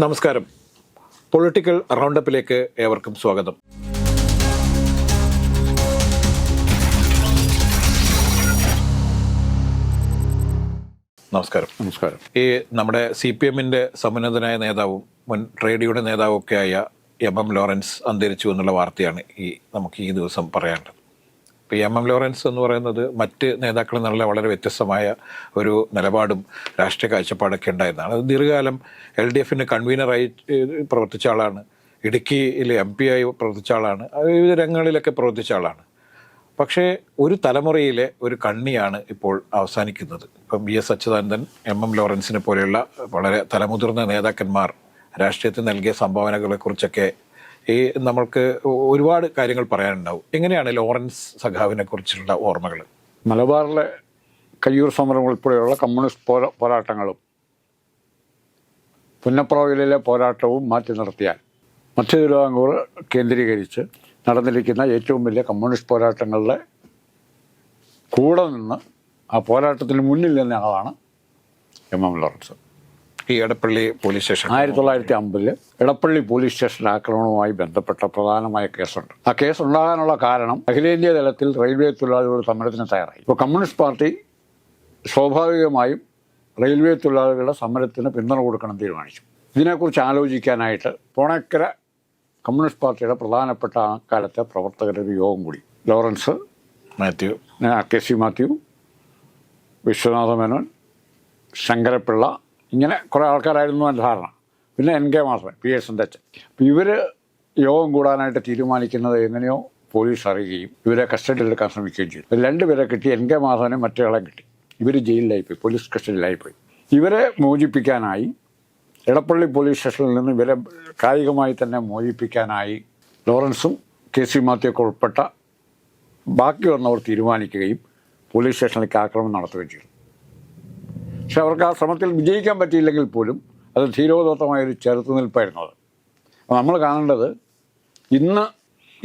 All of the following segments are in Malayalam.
നമസ്കാരം. പൊളിറ്റിക്കൽ റൗണ്ടപ്പിലേക്ക് ഏവർക്കും സ്വാഗതം. നമസ്കാരം. നമസ്കാരം. ഈ നമ്മുടെ സി പി എമ്മിന്റെ സമുന്നതനായ നേതാവും മുൻ ട്രേഡ് യൂണിയൻ നേതാവും ഒക്കെ ആയ എം എം ലോറൻസ് അന്തരിച്ചു എന്നുള്ള വാർത്തയാണ് ഈ നമുക്ക് ഈ ദിവസം പറയാനുള്ളത്. ഇപ്പോൾ എം എം ലോറൻസ് എന്ന് പറയുന്നത് മറ്റ് നേതാക്കളിൽ നിന്നുള്ള വളരെ വ്യത്യസ്തമായ ഒരു നിലപാടും രാഷ്ട്രീയ കാഴ്ചപ്പാടൊക്കെ ഉണ്ടായിരുന്നതാണ്. അത് ദീർഘകാലം എൽ ഡി എഫിന് കൺവീനറായി പ്രവർത്തിച്ച ആളാണ്. ഇടുക്കിയിൽ എം പി ആയി പ്രവർത്തിച്ച ആളാണ്. വിവിധ രംഗങ്ങളിലൊക്കെ പ്രവർത്തിച്ച ആളാണ്. പക്ഷേ ഒരു തലമുറയിലെ ഒരു കണ്ണിയാണ് ഇപ്പോൾ അവസാനിക്കുന്നത്. ഇപ്പം V S Achuthanandan M M ലോറൻസിനെ പോലെയുള്ള വളരെ തലമുതിർന്ന നേതാക്കന്മാർ രാഷ്ട്രീയത്തിന് നൽകിയ സംഭാവനകളെക്കുറിച്ചൊക്കെ ഈ നമ്മൾക്ക് ഒരുപാട് കാര്യങ്ങൾ പറയാനുണ്ടാവും. എങ്ങനെയാണ് ലോറൻസ് സഖാവിനെ കുറിച്ചുള്ള ഓർമ്മകൾ? മലബാറിലെ കയ്യൂർ സമരം ഉൾപ്പെടെയുള്ള കമ്മ്യൂണിസ്റ്റ് പോരാ പോരാട്ടങ്ങളും പുന്നപ്രവയിലെ പോരാട്ടവും മാറ്റി നിർത്തിയാൽ മധ്യ തിരുവിതാംകൂർ കേന്ദ്രീകരിച്ച് നടന്നിരിക്കുന്ന ഏറ്റവും വലിയ കമ്മ്യൂണിസ്റ്റ് പോരാട്ടങ്ങളുടെ കൂടെ നിന്ന് ആ പോരാട്ടത്തിന് മുന്നിൽ നിന്ന ആളാണ് എം എം ലോറൻസ്. ഈ എടപ്പള്ളി പോലീസ് സ്റ്റേഷൻ ആയിരത്തി തൊള്ളായിരത്തി അമ്പതിൽ എടപ്പള്ളി പോലീസ് സ്റ്റേഷൻ ആക്രമണവുമായി ബന്ധപ്പെട്ട പ്രധാനമായ കേസുണ്ട്. ആ കേസ് ഉണ്ടാകാനുള്ള കാരണം അഖിലേന്ത്യാ തലത്തിൽ റെയിൽവേ തൊഴിലാളികളുടെ സമരത്തിന് തയ്യാറായി. ഇപ്പോൾ കമ്മ്യൂണിസ്റ്റ് പാർട്ടി സ്വാഭാവികമായും റെയിൽവേ തൊഴിലാളികളുടെ സമരത്തിന് പിന്തുണ കൊടുക്കണം തീരുമാനിച്ചു. ഇതിനെക്കുറിച്ച് ആലോചിക്കാനായിട്ട് പോണക്കര കമ്മ്യൂണിസ്റ്റ് പാർട്ടിയുടെ പ്രധാനപ്പെട്ട ആ കാലത്തെ പ്രവർത്തകരുടെ ഒരു യോഗം കൂടി. Lawrence Mathew. K C Mathew Viswanatha Menon Sankarapillai ഇങ്ങനെ കുറേ ആൾക്കാരായിരുന്നു എന്റെ ധാരണ. പിന്നെ N K master P S എന്റെ അച്ഛൻ. അപ്പോൾ ഇവർ യോഗം കൂടാനായിട്ട് തീരുമാനിക്കുന്നത് എങ്ങനെയോ പോലീസ് അറിയുകയും ഇവരെ കസ്റ്റഡിയിലെടുക്കാൻ ശ്രമിക്കുകയും ചെയ്തു. രണ്ടുപേരെ കിട്ടി എൻ കെ മാധവനെ മറ്റേയാളെ കിട്ടി. ഇവർ ജയിലിലായി പോയി പോലീസ് കസ്റ്റഡിയിലായിപ്പോയി ഇവരെ മോചിപ്പിക്കാനായി എടപ്പള്ളി പോലീസ് സ്റ്റേഷനിൽ നിന്ന് ഇവരെ കായികമായി തന്നെ മോചിപ്പിക്കാനായി ലോറൻസും കെ സി മാത്യൊക്കെ ഉൾപ്പെട്ട ബാക്കി വന്നവർ തീരുമാനിക്കുകയും പോലീസ് സ്റ്റേഷനിലേക്ക് ആക്രമണം നടത്തുകയും ചെയ്തു. പക്ഷെ അവർക്ക് ആ ശ്രമത്തിൽ വിജയിക്കാൻ പറ്റിയില്ലെങ്കിൽ പോലും അത് ധീരോദത്തമായൊരു ചെറുത്തുനിൽപ്പായിരുന്നു അത്. അപ്പോൾ നമ്മൾ കാണേണ്ടത് ഇന്ന്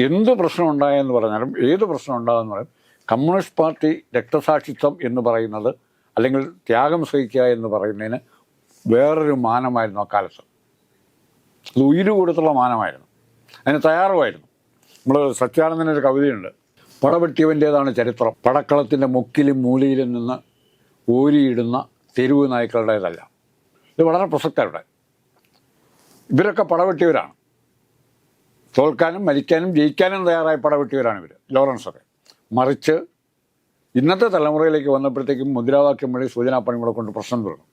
എന്ത് പ്രശ്നം ഉണ്ടായെന്ന് പറഞ്ഞാലും ഏത് പ്രശ്നം ഉണ്ടായെന്ന് പറയും കമ്മ്യൂണിസ്റ്റ് പാർട്ടി രക്തസാക്ഷിത്വം എന്ന് പറയുന്നത് അല്ലെങ്കിൽ ത്യാഗം സഹിക്കുക എന്ന് പറയുന്നതിന് വേറൊരു മാനമായിരുന്നു അക്കാലത്ത്. അത് ഉയിരു കൊടുത്തുള്ള മാനമായിരുന്നു. അതിന് തയ്യാറുമായിരുന്നു. നമ്മൾ സത്യാനന്ദനൊരു കവിതയുണ്ട്. പടവെട്ടിയവന്റേതാണ് ചരിത്രം. പടക്കളത്തിന്റെ മുക്കിലും മൂലയിലും നിന്ന് ഊരിയിടുന്ന തെരുവ് നായ്ക്കളുടേതല്ല. ഇത് വളരെ പ്രസക്തരുടെ. ഇവരൊക്കെ പടവെട്ടിയവരാണ്. തോൽക്കാനും മരിക്കാനും ജയിക്കാനും തയ്യാറായി പടവെട്ടിയവരാണ് ഇവർ ലോറൻസൊക്കെ. മറിച്ച് ഇന്നത്തെ തലമുറയിലേക്ക് വന്നപ്പോഴത്തേക്കും മുദ്രാവാക്യം വഴി സൂചനാപ്പണികളെ കൊണ്ട് പ്രശ്നം തീർന്നു.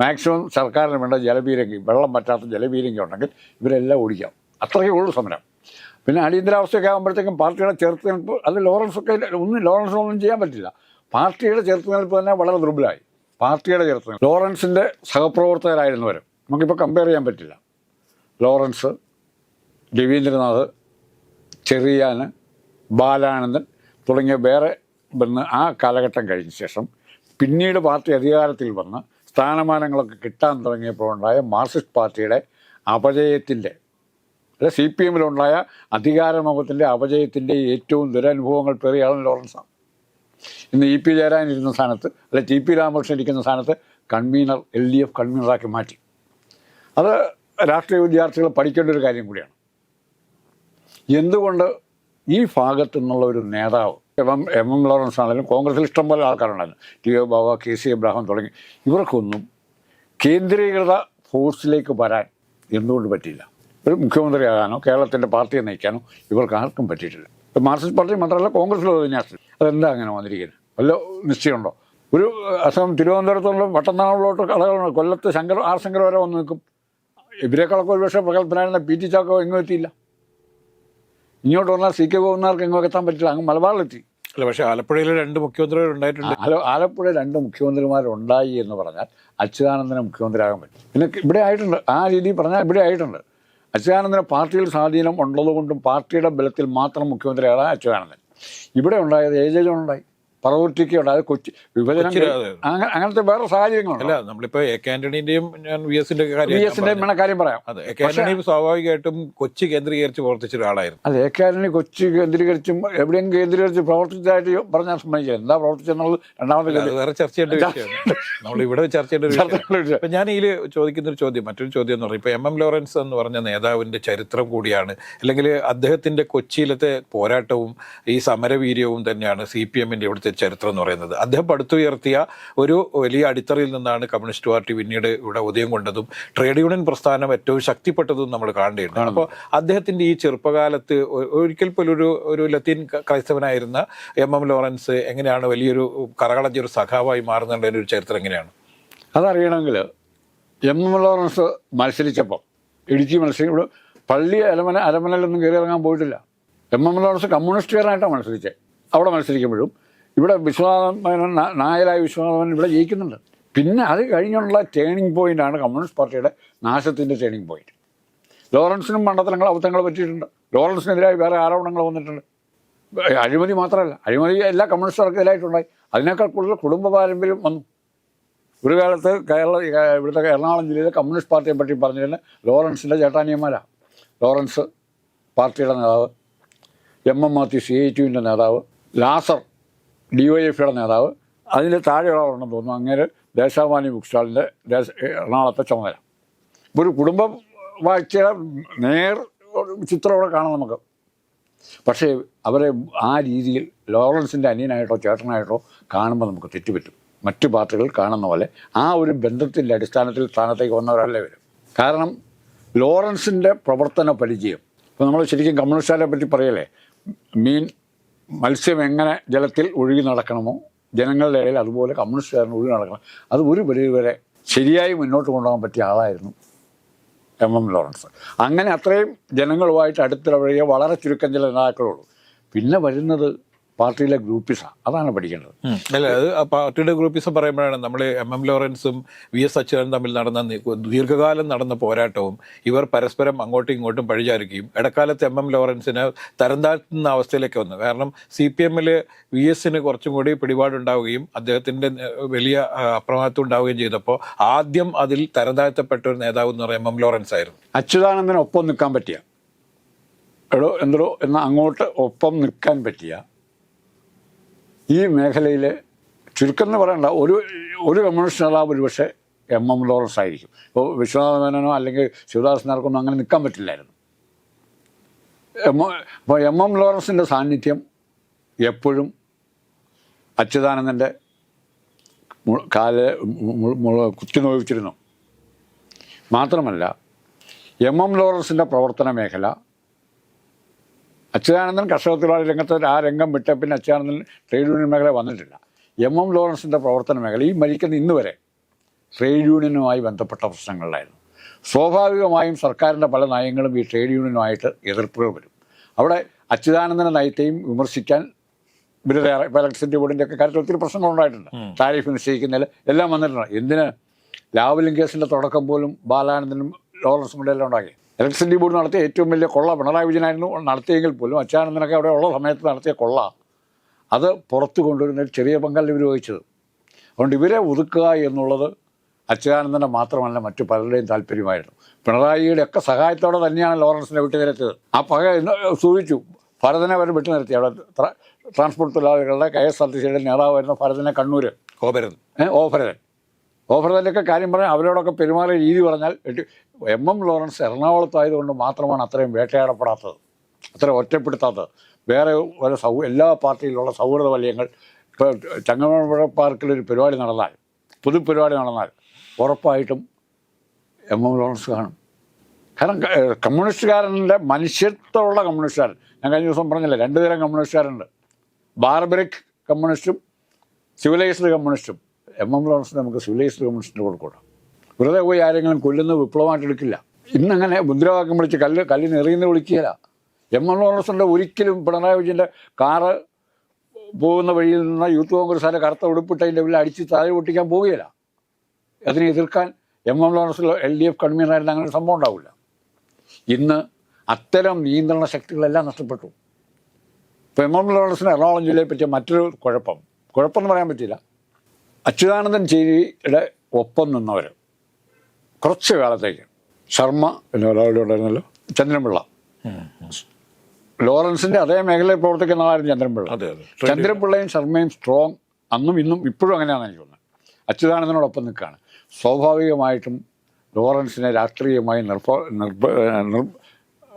മാക്സിമം സർക്കാരിന് വേണ്ട ജലപീരങ്കി വെള്ളം പറ്റാത്ത ജലപീരങ്കി ഉണ്ടെങ്കിൽ ഇവരെല്ലാം ഓടിക്കാം. അത്രയേ ഉള്ളൂ സമരം. പിന്നെ അടിയന്തരാവസ്ഥയൊക്കെ ആകുമ്പോഴത്തേക്കും പാർട്ടിയുടെ ചേർത്ത് അത് ലോറൻസ് ഒക്കെ ഒന്നും ലോറൻസ് ഒന്നും ചെയ്യാൻ പറ്റില്ല. പാർട്ടിയുടെ ചേർത്ത് തന്നെ വളരെ ദുർബലമായി. പാർട്ടിയുടെ ചരിത്രം. ലോറൻസിന്റെ സഹപ്രവർത്തകരായിരുന്നവർ നമുക്കിപ്പോൾ കമ്പയർ ചെയ്യാൻ പറ്റില്ല. ലോറൻസ് രവീന്ദ്രനാഥ് ചെറിയാന് ബാലാനന്ദൻ തുടങ്ങിയ വേറെ വന്ന് ആ കാലഘട്ടം കഴിഞ്ഞ ശേഷം പിന്നീട് പാർട്ടി അധികാരത്തിൽ വന്ന് സ്ഥാനമാനങ്ങളൊക്കെ കിട്ടാൻ തുടങ്ങിയപ്പോൾ ഉണ്ടായ മാർക്സിസ്റ്റ് പാർട്ടിയുടെ അപജയത്തിന്റെ അല്ലെ സി പി എമ്മിലുണ്ടായ അധികാരമുഖത്തിന്റെ അപജയത്തിന്റെ ഏറ്റവും ദുരനുഭവങ്ങൾ പേറിയാണ് ലോറൻസാണ്. ഇന്ന് ഇ പി ജയരാജൻ ഇരുന്ന സ്ഥാനത്ത് അല്ലെ ടി പി രാമകൃഷ്ണൻ ഇരിക്കുന്ന സ്ഥാനത്ത് കൺവീനർ എൽ ഡി എഫ് കൺവീനറാക്കി മാറ്റി. അത് രാഷ്ട്രീയ വിദ്യാർത്ഥികൾ പഠിക്കേണ്ട ഒരു കാര്യം കൂടിയാണ്. എന്തുകൊണ്ട് ഈ ഭാഗത്തു നിന്നുള്ള ഒരു നേതാവ് എം എം എം ലോറൻസ് ആണെങ്കിലും കോൺഗ്രസിൽ ഇഷ്ടംപോലെ ആൾക്കാരുണ്ടായിരുന്നു. T O Baba K C Ebrahim തുടങ്ങി. ഇവർക്കൊന്നും കേന്ദ്രീകൃത ഫോഴ്സിലേക്ക് വരാൻ എന്തുകൊണ്ട് പറ്റിയില്ല? ഒരു മുഖ്യമന്ത്രിയാകാനോ കേരളത്തിന്റെ പാർട്ടിയെ നയിക്കാനോ ഇവർക്ക് ആർക്കും പറ്റിയിട്ടില്ല. മാർക്സിസ്റ്റ് പാർട്ടി മാത്രമല്ല കോൺഗ്രസിലും വിന്യാസം അതെന്താ അങ്ങനെ വന്നിരിക്കുന്നത് വല്ല നിശ്ചയമുണ്ടോ? ഒരു അസം തിരുവനന്തപുരത്തുള്ള പട്ടന്നാളിലോട്ട് കടകളുണ്ട്. കൊല്ലത്ത് ശങ്കർ ആർ ശങ്കർ വരെ വന്ന് നിൽക്കും. ഇവരെക്കാളൊക്കെ ഒരുപക്ഷെ പ്രഗത്ഭനായിരുന്ന പി ടി ചാക്കോ എങ്ങും എത്തിയില്ല. ഇങ്ങോട്ട് വന്നാൽ സി കെ ഗോവന്നാർക്ക് എങ്ങും എത്താൻ പറ്റില്ല. അങ്ങ് മലബാറിലെത്തി. അല്ല പക്ഷേ ആലപ്പുഴയിൽ രണ്ട് മുഖ്യമന്ത്രിമാർ ഉണ്ടായിട്ടുണ്ട്. ആല ആലപ്പുഴ രണ്ട് മുഖ്യമന്ത്രിമാരുണ്ടായി എന്ന് പറഞ്ഞാൽ അച്യുതാനന്ദന് മുഖ്യമന്ത്രിയാകാൻ പറ്റും. പിന്നെ ഇവിടെ ആയിട്ടുണ്ട്. ആ രീതിയിൽ പറഞ്ഞാൽ ഇവിടെ ആയിട്ടുണ്ട്. അച്യുതാനന്ദന് പാർട്ടിയിൽ സ്വാധീനം ഉള്ളതുകൊണ്ടും പാർട്ടിയുടെ ബലത്തിൽ മാത്രം മുഖ്യമന്ത്രിയാകാൻ അച്യുതാനന്ദൻ. ഇവിടെ ഉണ്ടായത് എ ജെ ഉണ്ടായി പറവൂർത്തിക്ക് ഉണ്ട് അത് കൊച്ചി വിഭജനം അതെ. അങ്ങനത്തെ വേറെ സാഹചര്യങ്ങളുണ്ട്. അല്ല നമ്മളിപ്പോ എ കെ ആന്റണിന്റെയും ഞാൻ വി എസിന്റെ ബി കാര്യം എസിന്റെ വേണ കാര്യം പറയാം. അതെ എ കെ ആന്റണി സ്വാഭാവികമായിട്ടും കൊച്ചി കേന്ദ്രീകരിച്ച് പ്രവർത്തിച്ച ഒരാളായിരുന്നു. കെ ഏക്കാരനെ കൊച്ചി കേന്ദ്രീകരിച്ചും എവിടെയും കേന്ദ്രീകരിച്ച് പ്രവർത്തിച്ചതായിട്ട് പറഞ്ഞാൽ സമ്മതിക്കില്ല. എന്താ പ്രവർത്തിച്ചെന്നുള്ളത് രണ്ടാമത്തെ കാര്യം. വേറെ ചർച്ച ചെയ്യേണ്ട വിഷയമാണ്. നമ്മൾ ഇവിടെ ചർച്ച ചെയ്യേണ്ട ഇപ്പൊ ഞാൻ ഇതിൽ ചോദിക്കുന്ന ഒരു ചോദ്യം മറ്റൊരു ചോദ്യം എന്ന് പറഞ്ഞാൽ ഇപ്പൊ എം എം ലോറൻസ് എന്ന് പറഞ്ഞ നേതാവിന്റെ ചരിത്രം കൂടിയാണ്. അല്ലെങ്കിൽ അദ്ദേഹത്തിന്റെ കൊച്ചിയിലത്തെ പോരാട്ടവും ഈ സമരവീര്യവും തന്നെയാണ് സി പി എമ്മിന്റെ ഇവിടുത്തെ ചരിത്രം എന്ന് പറയുന്നത്. അദ്ദേഹം പടുത്തുയർത്തിയ ഒരു വലിയ അടിത്തറയിൽ നിന്നാണ് കമ്മ്യൂണിസ്റ്റ് പാർട്ടി പിന്നീട് ഇവിടെ ഉദയം കൊണ്ടതും ട്രേഡ് യൂണിയൻ പ്രസ്ഥാനം ഏറ്റവും ശക്തിപ്പെട്ടതും നമ്മൾ കാണേണ്ടതുണ്ട്. അപ്പോൾ അദ്ദേഹത്തിന്റെ ഈ ചെറുപ്പകാലത്ത് ഒരിക്കൽ പോലും ഒരു ഒരു ലത്തീൻ ക്രൈസ്തവനായിരുന്ന എം എം ലോറൻസ് എങ്ങനെയാണ് വലിയൊരു കറകളഞ്ഞ ഒരു സഖാവായി മാറുന്നുണ്ടതിന്റെ ഒരു ചരിത്രം എങ്ങനെയാണ്? അതറിയണമെങ്കിൽ എം എം ലോറൻസ് മത്സരിച്ചപ്പോൾ ഇടുക്കി മത്സരം ഇവിടെ പള്ളി അലമന അലമനയിലൊന്നും കയറി ഇറങ്ങാൻ പോയിട്ടില്ല. എം എം ലോറൻസ് കമ്മ്യൂണിസ്റ്റുകാരനായിട്ടാണ് മത്സരിച്ചത്. അവിടെ മത്സരിക്കുമ്പോഴും ഇവിടെ വിശ്വനാഥൻ മേനോൻ നായരായ വിശ്വനാഥൻ ഇവിടെ ജയിക്കുന്നുണ്ട്. പിന്നെ അത് കഴിഞ്ഞുള്ള ടേണിംഗ് പോയിന്റാണ് കമ്മ്യൂണിസ്റ്റ് പാർട്ടിയുടെ നാശത്തിന്റെ ടേണിംഗ് പോയിന്റ് ലോറൻസിനും മണ്ഡലങ്ങൾ അബദ്ധങ്ങൾ പറ്റിയിട്ടുണ്ട്. ലോറൻസിനെതിരായി വേറെ ആരോപണങ്ങൾ വന്നിട്ടുണ്ട്. അഴിമതി മാത്രമല്ല അഴിമതി എല്ലാ കമ്മ്യൂണിസ്റ്റുകാർക്കെതിരായിട്ടുണ്ടായി അതിനേക്കാൾ കൂടുതൽ കുടുംബ പാരമ്പര്യം വന്നു. ഒരു കാലത്ത് കേരള ഇവിടുത്തെ എറണാകുളം ജില്ലയിലെ കമ്മ്യൂണിസ്റ്റ് പാർട്ടിയെ പറ്റി പറഞ്ഞിരുന്ന ലോറൻസിന്റെ ചേട്ടാനിയന്മാരാണ് ലോറൻസ് പാർട്ടിയുടെ നേതാവ് M M Mathew C I ടുവിന്റെ നേതാവ് ലാസർ ഡി വൈ എഫ് യുടെ നേതാവ്. അതിന്റെ താഴെയുള്ളവരുണ്ടെന്ന് തോന്നുന്നു. അങ്ങനെ ദേശാഭിമാനി ബുക്ക് സ്റ്റാളിന്റെ ദേശ എറണാകുളത്തെ ചുമതല. ഒരു കുടുംബം വായിച്ച നേർ ചിത്രം ഇവിടെ കാണാം നമുക്ക്. പക്ഷേ അവരെ ആ രീതിയിൽ ലോറൻസിന്റെ അനിയനായിട്ടോ ചേട്ടനായിട്ടോ കാണുമ്പോൾ നമുക്ക് തെറ്റുപറ്റും. മറ്റു പാർട്ടികൾ കാണുന്ന പോലെ ആ ഒരു ബന്ധത്തിന്റെ അടിസ്ഥാനത്തിൽ സ്ഥാനത്തേക്ക് വന്നവരല്ലേ വരും കാരണം ലോറൻസിന്റെ പ്രവർത്തന പരിചയം. ഇപ്പോൾ നമ്മൾ ശരിക്കും കമ്മ്യൂണിസ്റ്റുകാരെ പറ്റി പറയല്ലേ? മീൻ മത്സ്യം എങ്ങനെ ജലത്തിൽ ഒഴുകി നടക്കണമോ ജനങ്ങളുടെ ഇടയിൽ അതുപോലെ കമ്മ്യൂണിസ്റ്റുകാരൻ ഒഴുകി നടക്കണം അത് ഒരു പരിധി വരെ ശരിയായി മുന്നോട്ട് കൊണ്ടുപോകാൻ പറ്റിയ ആളായിരുന്നു എം എം ലോറൻസ്. അങ്ങനെ അത്രയും ജനങ്ങളുമായിട്ട് അടുത്തിടപഴകിയ വളരെ ചുരുക്കം ചില നേതാക്കളുള്ളൂ. പിന്നെ വരുന്നത് പാർട്ടിയിലെ ഗ്രൂപ്പിസാണ് അതാണ് പഠിക്കേണ്ടത്. അല്ല അത് പാർട്ടിയുടെ ഗ്രൂപ്പിസം പറയുമ്പോഴാണ് നമ്മൾ എം എം ലോറൻസും വി എസ് അച്യുതനും തമ്മിൽ നടന്ന ദീർഘകാലം നടന്ന പോരാട്ടവും ഇവർ പരസ്പരം അങ്ങോട്ടും ഇങ്ങോട്ടും പഴിചാരിക്കുകയും ഇടക്കാലത്ത് എം എം ലോറൻസിനെ തരം താഴ്ത്തുന്ന അവസ്ഥയിലേക്ക് വന്നു. കാരണം സി പി എമ്മിൽ വി എസിന് കുറച്ചും കൂടി പിടിപാടുണ്ടാവുകയും അദ്ദേഹത്തിന്റെ വലിയ അപ്രമാദത്വം ഉണ്ടാവുകയും ചെയ്തപ്പോൾ ആദ്യം അതിൽ തരം താഴ്ത്തപ്പെട്ട ഒരു നേതാവ് എന്ന് പറയുന്നത് എം എം ലോറൻസ് ആയിരുന്നു അച്യുതാനന്ദന് ഒപ്പം നിൽക്കാൻ പറ്റിയ. എടോ എന്തോ എന്ന അങ്ങോട്ട് ഒപ്പം നിൽക്കാൻ പറ്റിയ ഈ മേഖലയിലെ ചുരുക്കം എന്ന് പറയണ്ട ഒരു ഒരു കമ്മ്യൂണിസ്റ്റ് നേതാവ് ഒരുപക്ഷെ എം എം ലോറൻസ് ആയിരിക്കും. ഇപ്പോൾ വിശ്വനാഥ മേനോനോ അല്ലെങ്കിൽ ശിവദാസ് നാർക്കൊന്നും അങ്ങനെ നിൽക്കാൻ പറ്റില്ലായിരുന്നു. എം അപ്പോൾ എം എം ലോറൻസിന്റെ സാന്നിധ്യം എപ്പോഴും അച്യുതാനന്ദന്റെ കാൽ കുത്തി നോവിച്ചിരുന്നു. മാത്രമല്ല എം എം ലോറൻസിന്റെ പ്രവർത്തന മേഖല അച്യുതാനന്ദൻ കർഷക തൊഴിലാളി രംഗത്ത് ആ രംഗം വിട്ട പിന്നെ അച്യുതാനന്ദൻ ട്രേഡ് യൂണിയൻ മേഖല വന്നിട്ടില്ല. എം എം ലോറൻസിന്റെ പ്രവർത്തന മേഖല ഈ മരിക്കുന്ന ഇന്ന് വരെ ട്രേഡ് യൂണിയനുമായി ബന്ധപ്പെട്ട പ്രശ്നങ്ങളിലായിരുന്നു. സ്വാഭാവികമായും സർക്കാരിന്റെ പല നയങ്ങളും ഈ ട്രേഡ് യൂണിയനുമായിട്ട് എതിർപ്പുകൾ വരും. അവിടെ അച്യുതാനന്ദന്റെ നയത്തെയും വിമർശിക്കാൻ ഇപ്പോൾ ഇലക്ട്രിസിറ്റി ബോർഡിന്റെ ഒക്കെ കാര്യത്തിൽ ഒത്തിരി പ്രശ്നങ്ങളുണ്ടായിട്ടുണ്ട് താരിഫ് നിശ്ചയിക്കുന്നതിൽ എല്ലാം വന്നിട്ടുണ്ട്. എന്തിന്? ലാവലിംഗ് കേസിന്റെ തുടക്കം പോലും ബാലാനന്ദനും ലോറൻസും കൂടെ എല്ലാം ഉണ്ടാക്കി ഇലക്ട്രിസിറ്റി ബോർഡ് നടത്തിയ ഏറ്റവും വലിയ കൊള്ള പിണറായി വിജയനായിരുന്നു. നടത്തിയെങ്കിൽ പോലും അച്യുതാനന്ദനൊക്കെ അവിടെ ഉള്ള സമയത്ത് നടത്തിയ കൊള്ള. അത് പുറത്തു കൊണ്ടുവരുന്ന ഒരു ചെറിയ പങ്കല്ല ഉപയോഗിച്ചത് അതുകൊണ്ട് ഇവരെ ഒതുക്കുക എന്നുള്ളത് അച്യുതാനന്ദന്റെ മാത്രമല്ല മറ്റു പലരുടെയും താല്പര്യമായിരുന്നു. പിണറായിയുടെ ഒക്കെ സഹായത്തോടെ തന്നെയാണ് ലോറൻസിനെ വിട്ടു നിരത്തിയത്. ആ പക സൂചിച്ചു. ഭരതനെ വരെ വിട്ടു നിർത്തി അവിടെ ട്രാൻസ്പോർട്ട് തൊഴിലാളികളുടെ കെ എസ് ആർ ടി സിയുടെ നേതാവായിരുന്ന ഭരതനെ കണ്ണൂർ ഓഭരൻ ഏഹ് ഓഫരൻ ഓഫരതിന്റെയൊക്കെ കാര്യം പറഞ്ഞാൽ അവരോടൊക്കെ പെരുമാറിയ രീതി പറഞ്ഞാൽ എം എം ലോറൻസ് എറണാകുളത്തായതുകൊണ്ട് മാത്രമാണ് അത്രയും വേട്ടയാടപ്പെടാത്തത്. അത്ര ഒറ്റപ്പെടുത്താത്തത്. വേറെ ഒരു സൗ എല്ലാ പാർട്ടിയിലുള്ള സൗഹൃദ വലയങ്ങൾ ഇപ്പോൾ ചങ്ങമ്പുഴ പാർക്കിൽ ഒരു പരിപാടി നടന്നാൽ പൊതുപരിപാടി നടന്നാൽ ഉറപ്പായിട്ടും എം എം ലോറൻസ് കാണും. കാരണം കമ്മ്യൂണിസ്റ്റുകാരന്റെ മനുഷ്യത്വമുള്ള കമ്മ്യൂണിസ്റ്റുകാരൻ. ഞാൻ കഴിഞ്ഞ ദിവസം പറഞ്ഞില്ല രണ്ട് തരം കമ്മ്യൂണിസ്റ്റുകാരുണ്ട്. ബാർബറിക് കമ്മ്യൂണിസ്റ്റും സിവിലൈസ്ഡ് കമ്മ്യൂണിസ്റ്റും. എം എം ലോറൻസ് നമുക്ക് സിവിലൈസ്ഡ് കമ്മ്യൂണിസ്റ്റിന് കൊടുക്കണം വെറുതെ പോയി ആരെങ്കിലും കൊല്ലുന്ന വിപ്ലവമായിട്ട് എടുക്കില്ല. ഇന്നങ്ങനെ മുദ്രാവാക്യം വിളിച്ച് കല്ല് കല്ലിന് എറിയുന്ന വിളിക്കുകയില്ല. എം എം ലോറൻസിന്റെ ഒരിക്കലും പിണറായി വിജയന്റെ കാറ് പോകുന്ന വഴിയിൽ നിന്ന് യൂത്ത് കോൺഗ്രസ്സുകാരെ കറുത്ത ഉടുപ്പിട്ടതിന്റെ ഉള്ളിൽ അടിച്ച് താഴെ പൊട്ടിക്കാൻ പോവുകയില്ല. അതിനെ എതിർക്കാൻ എം എം ലോറൻസിൽ എൽ ഡി എഫ് കൺവീനറായിരുന്ന അങ്ങനെ സംഭവം ഉണ്ടാവില്ല. ഇന്ന് അത്തരം നിയന്ത്രണ ശക്തികളെല്ലാം നഷ്ടപ്പെട്ടു. ഇപ്പോൾ എം എം ലോറൻസിന് എറണാകുളം ജില്ലയെ പറ്റിയ മറ്റൊരു കുഴപ്പം. കുഴപ്പമെന്ന് പറയാൻ പറ്റില്ല അച്യുതാനന്ദൻ ചേരിയുടെ ഒപ്പം നിന്നവർ കുറച്ച് കാലത്തേക്ക് ശർമ്മ പിന്നെ ഒരാളുടെ ഉണ്ടായിരുന്നല്ലോ ചന്ദ്രൻപിള്ള. ലോറൻസിന്റെ അതേ മേഖലയിൽ പ്രവർത്തിക്കുന്ന ആളായിരുന്നു ചന്ദ്രൻപിള്ള? അതെ അതെ. ചന്ദ്രൻപിള്ളയും ശർമ്മയും സ്ട്രോങ് അന്നും ഇന്നും ഇപ്പോഴും അങ്ങനെയാണെന്ന് എനിക്ക് തോന്നുന്നത്. അച്യുതാനന്ദനോടൊപ്പം നിൽക്കുകയാണ്. സ്വാഭാവികമായിട്ടും ലോറൻസിനെ രാഷ്ട്രീയമായി നിർഭ നിർഭ നിർ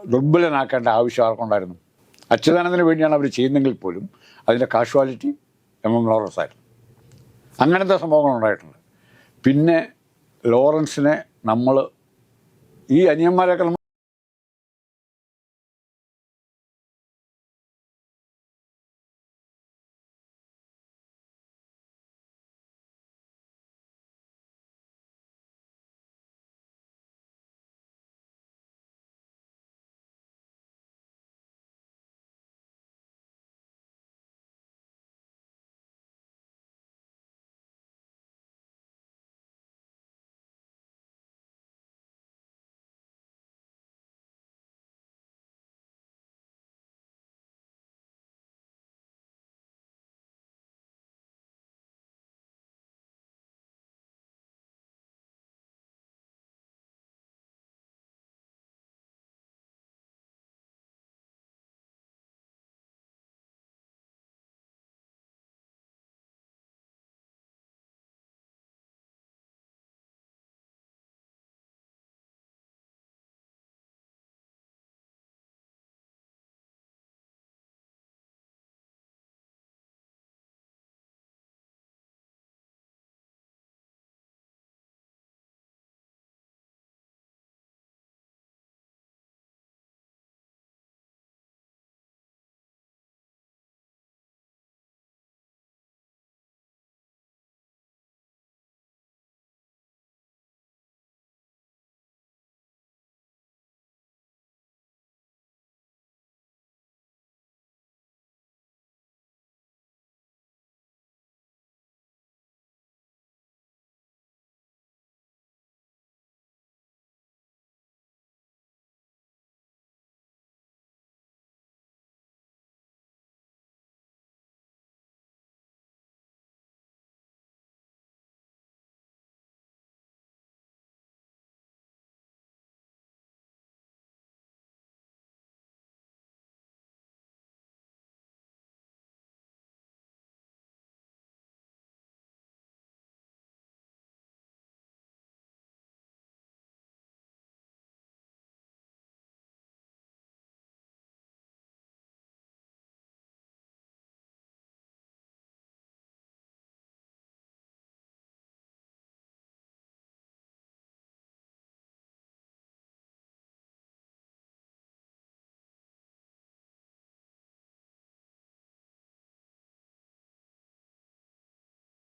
ദുർബലനാക്കേണ്ട ആവശ്യം ആർക്കുണ്ടായിരുന്നു? അച്യുതാനന്ദന് വേണ്ടിയാണ് അവർ ചെയ്യുന്നെങ്കിൽ പോലും അതിന്റെ കാഷ്വാലിറ്റി എം എം ലോറൻസ് ആയിരുന്നു അങ്ങനത്തെ സംഭവങ്ങൾ ഉണ്ടായിട്ടുണ്ട്. പിന്നെ ലോറൻസിനെ നമ്മൾ ഈ അനിയന്മാരെയൊക്കെ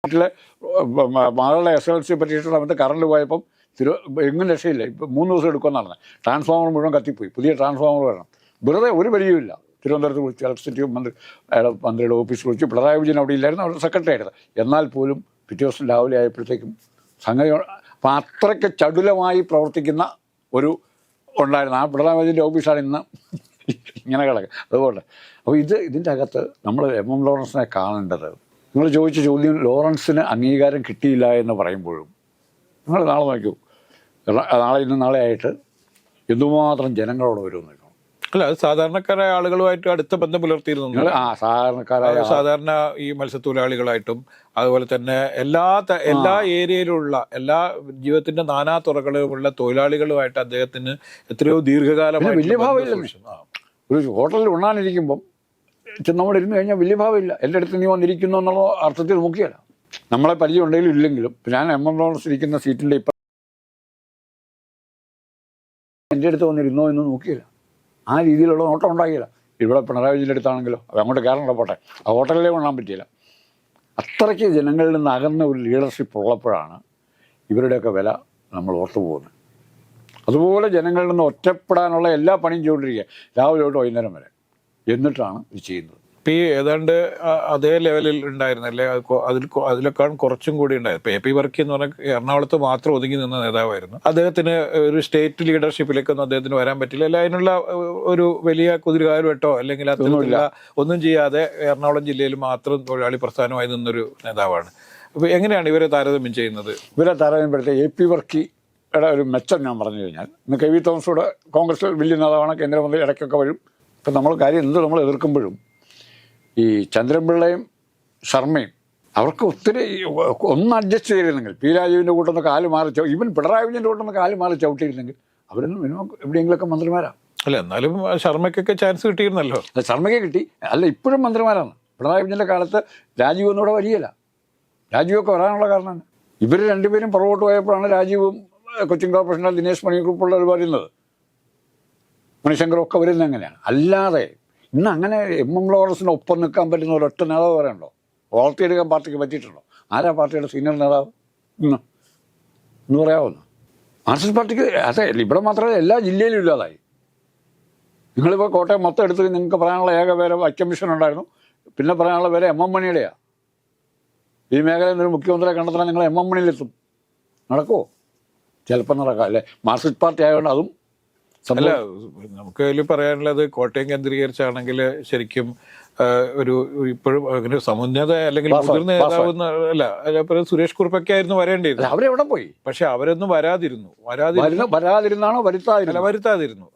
വീട്ടിലെ മകളുടെ എസ് എൽ സി പരീക്ഷ സമയത്ത് കറണ്ട് പോയപ്പം തിരു എങ്ങും രക്ഷയില്ല. ഇപ്പം മൂന്ന് ദിവസം എടുക്കുമെന്ന് പറഞ്ഞത് ട്രാൻസ്ഫോമർ മുഴുവൻ കത്തിപ്പോയി. പുതിയ ട്രാൻസ്ഫോമർ വരണം വെറുതെ ഒരു പരിചയമില്ല തിരുവനന്തപുരത്ത് വിളിച്ച് ഇലക്ട്രിസിറ്റി മന്ത്രി മന്ത്രിയുടെ ഓഫീസ് വിളിച്ച്. പിണറായി വിജയൻ അവിടെ ഇല്ലായിരുന്നു. അവിടെ സെക്രട്ടറി ആയിരുന്നു. എന്നാൽ പോലും പിറ്റേ ദിവസം രാവിലെ ആയപ്പോഴത്തേക്കും സംഗതി അപ്പം അത്രയ്ക്ക് ചടുലമായി പ്രവർത്തിക്കുന്ന ഒരു ഉണ്ടായിരുന്നു. ആ പിണറായി വിജയന്റെ ഓഫീസാണ് ഇന്ന് ഇങ്ങനെ കിടക്കുക അതുകൊണ്ട് അപ്പോൾ ഇത് ഇതിന്റെ അകത്ത് നമ്മൾ എം എം ലോറൻസിനെ കാണേണ്ടത് നിങ്ങൾ ചോദിച്ച ചോദ്യം ലോറൻസിന് അംഗീകാരം കിട്ടിയില്ല എന്ന് പറയുമ്പോഴും നിങ്ങൾ നാളെ നോക്കൂ. നാളെ ഇന്ന് നാളെ ആയിട്ട് എന്തുമാത്രം ജനങ്ങളോട് വരുമെന്ന് നോക്കണം അല്ല അത് സാധാരണക്കാരായ ആളുകളുമായിട്ട് അടുത്ത ബന്ധം പുലർത്തിയിരുന്നു. ആ സാധാരണക്കാരായ സാധാരണ ഈ മത്സ്യത്തൊഴിലാളികളായിട്ടും അതുപോലെ തന്നെ എല്ലാ എല്ലാ ഏരിയയിലുള്ള എല്ലാ ജീവിതത്തിന്റെ നാനാ തുറകളിലുമുള്ള തൊഴിലാളികളുമായിട്ട് അദ്ദേഹത്തിന് എത്രയോ ദീർഘകാലം വലിയ ഭാവമില്ല. ഒരു ഹോട്ടലിൽ ഉണ്ണാനിരിക്കുമ്പം ചെന്നവിടെ ഇരുന്ന് കഴിഞ്ഞാൽ വലിയ ഭാവമില്ല. എന്റെ അടുത്ത് നീ വന്നിരിക്കുന്നു എന്നുള്ള അർത്ഥത്തിൽ നോക്കിയല്ല നമ്മളെ പരിചയം ഉണ്ടെങ്കിലും ഇല്ലെങ്കിലും ഞാൻ എം എം ലോറൻസ് ഇരിക്കുന്ന സീറ്റിന്റെ ഇപ്പം എന്റെ അടുത്ത് വന്നിരുന്നോ എന്ന് നോക്കിയില്ല ആ രീതിയിലുള്ള നോട്ടം ഉണ്ടാകില്ല. ഇവിടെ പിണറായി വിജയന്റെ അടുത്താണെങ്കിലോ അങ്ങോട്ട് കയറണ്ട പോട്ടെ. ആ ഹോട്ടലിലേ കൊണ്ടാൻ പറ്റിയില്ല. അത്രയ്ക്ക് ജനങ്ങളിൽ നിന്ന് അകന്ന ഒരു ലീഡർഷിപ്പ് ഉള്ളപ്പോഴാണ് ഇവരുടെയൊക്കെ വില നമ്മൾ ഓർത്തു പോകുന്നത്. അതുപോലെ ജനങ്ങളിൽ നിന്ന് ഒറ്റപ്പെടാനുള്ള എല്ലാ പണിയും ചെയ്തുകൊണ്ടിരിക്കുക. രാവിലെ തൊട്ട് വൈകുന്നേരം വരെ. എന്നിട്ടാണ് ഇത് ചെയ്യുന്നത്. പി ഏതാണ്ട് അതേ ലെവലിൽ ഉണ്ടായിരുന്നു അല്ലെ? അതിൽ അതിലേക്കാൾ കുറച്ചും കൂടി ഉണ്ടായിരുന്നു ഇപ്പം എ പി വർക്കി എന്ന് പറഞ്ഞാൽ എറണാകുളത്ത് മാത്രം ഒതുങ്ങി നിന്ന നേതാവായിരുന്നു. അദ്ദേഹത്തിന് ഒരു സ്റ്റേറ്റ് ലീഡർഷിപ്പിലേക്കൊന്നും അദ്ദേഹത്തിന് വരാൻ പറ്റില്ല. അല്ല അതിനുള്ള ഒരു വലിയ കുതിരകാലുവെട്ടോ അല്ലെങ്കിൽ അത്തരത്തിലുള്ള ഒന്നും ചെയ്യാതെ എറണാകുളം ജില്ലയിൽ മാത്രം തൊഴിലാളി പ്രസ്ഥാനമായി നിന്നൊരു നേതാവാണ്. അപ്പോൾ എങ്ങനെയാണ് ഇവരെ താരതമ്യം ചെയ്യുന്നത്? ഇവരെ താരതമ്യപ്പെടുത്തി എ പി വർക്കി ഒരു മെച്ചം ഞാൻ പറഞ്ഞു കഴിഞ്ഞാൽ ഇന്ന് കെ വി തോമസോട് കോൺഗ്രസ് വലിയ നേതാവാണ് കേന്ദ്രമന്ത്രി ഇടയ്ക്കൊക്കെ വരും. ഇപ്പം നമ്മൾ കാര്യം എന്ത് നമ്മൾ എതിർക്കുമ്പോഴും ഈ ചന്ദ്രൻപിള്ളയും ശർമ്മയും അവർക്ക് ഒത്തിരി ഒന്ന് അഡ്ജസ്റ്റ് ചെയ്തിരുന്നെങ്കിൽ പി രാജീവിന്റെ കൂട്ടൊന്ന് കാൽ മാറി ചവി ഈവൻ പിണറായി വിജയന്റെ കൂട്ടൊന്ന് കാൽ മാറി ചവിട്ടിയിരുന്നെങ്കിൽ അവരൊന്നും മിനിമം എവിടെയെങ്കിലുമൊക്കെ മന്ത്രിമാരാണ് അല്ല എന്നാലും ശർമ്മയ്ക്കൊക്കെ ചാൻസ് കിട്ടിയിരുന്നല്ലോ. അല്ല ശർമ്മയ്ക്ക് കിട്ടി. അല്ല ഇപ്പോഴും മന്ത്രിമാരാണ്. പിണറായി വിജയന്റെ കാലത്ത് രാജീവ് ഒന്നുകൂടെ വലിയല്ല. രാജീവൊക്കെ വരാനുള്ള കാരണമാണ്. ഇവർ രണ്ടുപേരും പുറകോട്ട് പോയപ്പോഴാണ് രാജീവും കൊച്ചിൻ കോർപ്പറേഷനിലെ ദിനേശ് മണിക്കുള്ളവർ വരുന്നത് മണിശങ്കറും ഒക്കെ വരുന്നത് എങ്ങനെയാണ്? അല്ലാതെ ഇന്ന് അങ്ങനെ എം എം ലോറൻസിന് ഒപ്പം നിൽക്കാൻ പറ്റുന്ന ഒരൊറ്റ നേതാവ് പറയണ്ടോ വളർത്തിയെടുക്കാൻ പാർട്ടിക്ക് പറ്റിയിട്ടുണ്ടോ? ആരാ പാർട്ടിയുടെ സീനിയർ നേതാവ്? ഇന്ന്. എന്ന് പറയാവുന്നു മാർക്സിസ്റ്റ് പാർട്ടിക്ക് അതെ ഇവിടെ മാത്രമല്ല എല്ലാ ജില്ലയിലും ഇല്ലാതായി. നിങ്ങളിപ്പോൾ കോട്ടയം മൊത്തം എടുത്ത് നിങ്ങൾക്ക് പറയാനുള്ള ഏക പേര് വൈക്കം മിഷൻ ഉണ്ടായിരുന്നു. പിന്നെ പറയാനുള്ള പേര് എം എം മണിയുടെയാണ് ഈ മേഖലയിൽ ഒരു മുഖ്യമന്ത്രിയെ കണ്ടെത്താൻ നിങ്ങൾ എം എം മണിയിലെത്തും. നടക്കുമോ ചിലപ്പോൾ നടക്കാം അല്ലേ? മാർക്സിസ്റ്റ് പാർട്ടി ആയതുകൊണ്ട് അതും അല്ല നമുക്ക് അതിൽ പറയാനുള്ളത് കോട്ടയം കേന്ദ്രീകരിച്ചാണെങ്കിൽ ശരിക്കും ഒരു ഇപ്പോഴും അങ്ങനെ സമുന്നത അല്ലെങ്കിൽ മുതിർന്ന നേതാവ് അല്ല സുരേഷ് കുറുപ്പൊക്കെ ആയിരുന്നു വരേണ്ടത് അവരെ അവരെവിടെ പോയി? പക്ഷെ അവരൊന്നും വരാതിരുന്നു. വരാതിരുന്നു വരാതിരുന്നാണോ വരുത്താതിരുന്നു? വരുത്താതിരുന്നോ.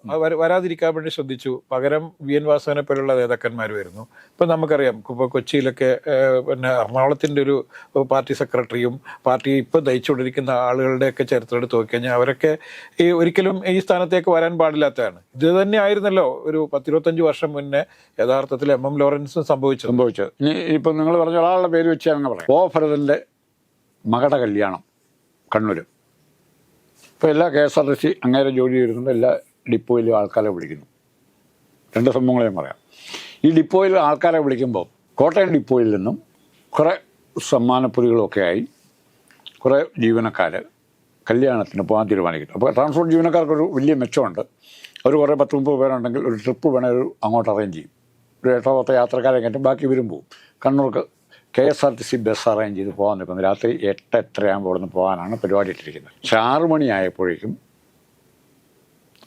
വരാതിരിക്കാൻ വേണ്ടി ശ്രദ്ധിച്ചു. പകരം വി എൻ വാസവനെ പോലുള്ള നേതാക്കന്മാർ വരുന്നു ഇപ്പൊ നമുക്കറിയാം ഇപ്പൊ കൊച്ചിയിലൊക്കെ പിന്നെ എറണാകുളത്തിന്റെ ഒരു പാർട്ടി സെക്രട്ടറിയും പാർട്ടി ഇപ്പൊ ദയിച്ചുകൊണ്ടിരിക്കുന്ന ആളുകളുടെയൊക്കെ ചരിത്രം എടുത്ത് നോക്കിക്കഴിഞ്ഞാൽ അവരൊക്കെ ഈ ഒരിക്കലും ഈ സ്ഥാനത്തേക്ക് വരാൻ പാടില്ലാത്തതാണ്. ഇത് തന്നെ ആയിരുന്നല്ലോ ഒരു പത്തിരുപത്തഞ്ച് വർഷം മുന്നേ യഥാർത്ഥത്തിൽ എം എം ലോറൻസും സംഭവിച്ചത്. സംഭവിച്ചത്. ഇനി ഇപ്പം നിങ്ങൾ പറഞ്ഞ ഒരാളുടെ പേര് വെച്ച് അങ്ങ് പറയാം. ഓ ഭരതന്റെ മകളുടെ കല്യാണം കണ്ണൂർ ഇപ്പോൾ എല്ലാ K S R T C അങ്ങേരെ ജോലി ചെയ്യുന്നുണ്ട് എല്ലാ ഡിപ്പോയിലും ആൾക്കാരെ വിളിക്കുന്നു. രണ്ട് സംഭവങ്ങളെയും പറയാം. ഈ ഡിപ്പോയിൽ ആൾക്കാരെ വിളിക്കുമ്പോൾ കോട്ടയം ഡിപ്പോയിൽ നിന്നും കുറേ സമ്മാനപ്പുലികളൊക്കെ ആയി കുറേ ജീവനക്കാർ കല്യാണത്തിന് പോകാൻ തീരുമാനിക്കുന്നു. അപ്പോൾ ട്രാൻസ്പോർട്ട് ജീവനക്കാർക്കൊരു വലിയ മെച്ചമുണ്ട്. അവർ കുറേ പത്ത് മുപ്പത് പേരുണ്ടെങ്കിൽ ഒരു ട്രിപ്പ് വേണേൽ അങ്ങോട്ട് അറേഞ്ച് ചെയ്യും. ഒരു യാത്രക്കാരെ കയറ്റും ബാക്കി പോകും കണ്ണൂർക്ക് K S R T C bus arrange ചെയ്ത് പോകാൻ നിൽക്കുന്നു. രാത്രി എട്ട് എട്ടരയാകുമ്പോൾ ഇവിടെ നിന്ന് പോകാനാണ് പരിപാടി ഇട്ടിരിക്കുന്നത്. പക്ഷെ ആറു മണിയായപ്പോഴേക്കും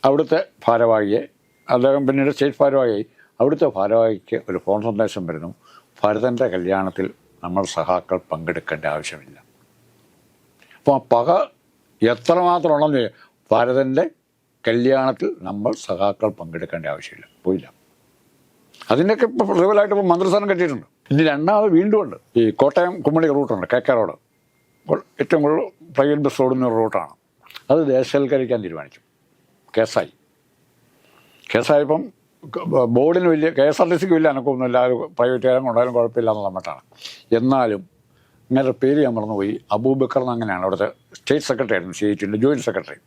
അവിടുത്തെ ഭാരവാഹിയെ അദ്ദേഹം പിന്നീട് സ്റ്റേറ്റ് ഭാരവാഹിയായി. അവിടുത്തെ ഭാരവാഹിക്ക് ഒരു ഫോൺ സന്ദേശം വരുന്നു. ഭരതന്റെ കല്യാണത്തിൽ നമ്മൾ സഹാക്കൾ പങ്കെടുക്കേണ്ട ആവശ്യമില്ല. അപ്പോൾ ആ പക എത്രമാത്രം ഉണ്ടെന്ന് ഭരതന്റെ കല്യാണത്തിൽ നമ്മൾ സഹാക്കൾ പങ്കെടുക്കേണ്ട ആവശ്യമില്ല. പോയില്ല. അതിന്റെയൊക്കെ ഇപ്പോൾ റിവലായിട്ട് ഇപ്പോൾ മന്ത്രിസ്ഥാനം കെട്ടിയിട്ടുണ്ട്. ഇനി രണ്ടാമത് വീണ്ടും ഉണ്ട്. ഈ കോട്ടയം കുമ്മളി റൂട്ടുണ്ട് കെ കെ റോഡ്. ഏറ്റവും കൂടുതൽ പ്രൈവറ്റ് ബസ് ഓടുന്ന റൂട്ടാണ്. അത് ദേശവൽക്കരിക്കാൻ തീരുമാനിച്ചു. കേസായി. കേസായപ്പം ബോർഡിന് വലിയ കെ എസ് ആർ ടി സിക്ക് വലിയ അനക്കമൊന്നുമില്ല അത് പ്രൈവറ്റുകാരൻ കൊണ്ടായാലും കുഴപ്പമില്ല എന്നുള്ള മട്ടാണ്. എന്നാലും ഇങ്ങനെ പേര് ഞാൻ മറന്നുപോയി. അബൂബക്കർ എന്ന് അങ്ങനെയാണ്. അവിടുത്തെ സ്റ്റേറ്റ് സെക്രട്ടറി ആയിരുന്നു സി ഐ ടുവിന്റെ ജോയിന്റ് സെക്രട്ടറി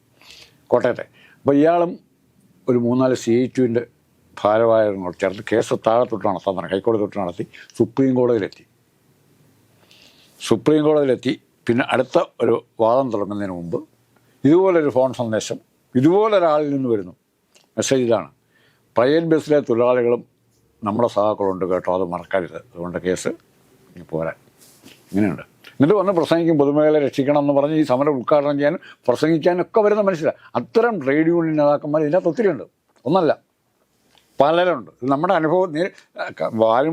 കോട്ടയത്തെ. അപ്പോൾ ഇയാളും ഒരു മൂന്നാൽ സി ഐ ടുവിന്റെ ഭാരവാഹികളും ചേർത്ത് കേസ് താഴെ തൊട്ട് നടത്താൻ പറഞ്ഞു ഹൈക്കോടതി തൊട്ട് നടത്തി സുപ്രീം കോടതിയിലെത്തി. സുപ്രീം കോടതിയിലെത്തി പിന്നെ അടുത്ത ഒരു വാദം തുടങ്ങുന്നതിന് മുമ്പ് ഇതുപോലൊരു ഫോൺ സന്ദേശം ഇതുപോലൊരാളിൽ നിന്ന് വരുന്നു. മെസ്സേജ് ഇതാണ്. പ്രൈവറ്റ് ബസ്സിലെ തൊഴിലാളികളും നമ്മുടെ സഹാക്കളുണ്ട് കേട്ടോ അത് മറക്കരുത്. അതുകൊണ്ട് കേസ് പോരാൻ. ഇങ്ങനെയുണ്ട്. എന്നിട്ട് വന്ന് പ്രസംഗിക്കും പൊതുമേഖല രക്ഷിക്കണം എന്ന് പറഞ്ഞ് ഈ സമരം ഉദ്ഘാടനം ചെയ്യാനും പ്രസംഗിക്കാനും ഒക്കെ വരുന്ന മനുഷ്യരാണ് അത്തരം ട്രേഡ് യൂണിയൻ നേതാക്കന്മാർ ഇതിനകത്ത് ഒത്തിരി ഉണ്ട് ഒന്നല്ല പലരുണ്ട്. നമ്മുടെ അനുഭവം നേരി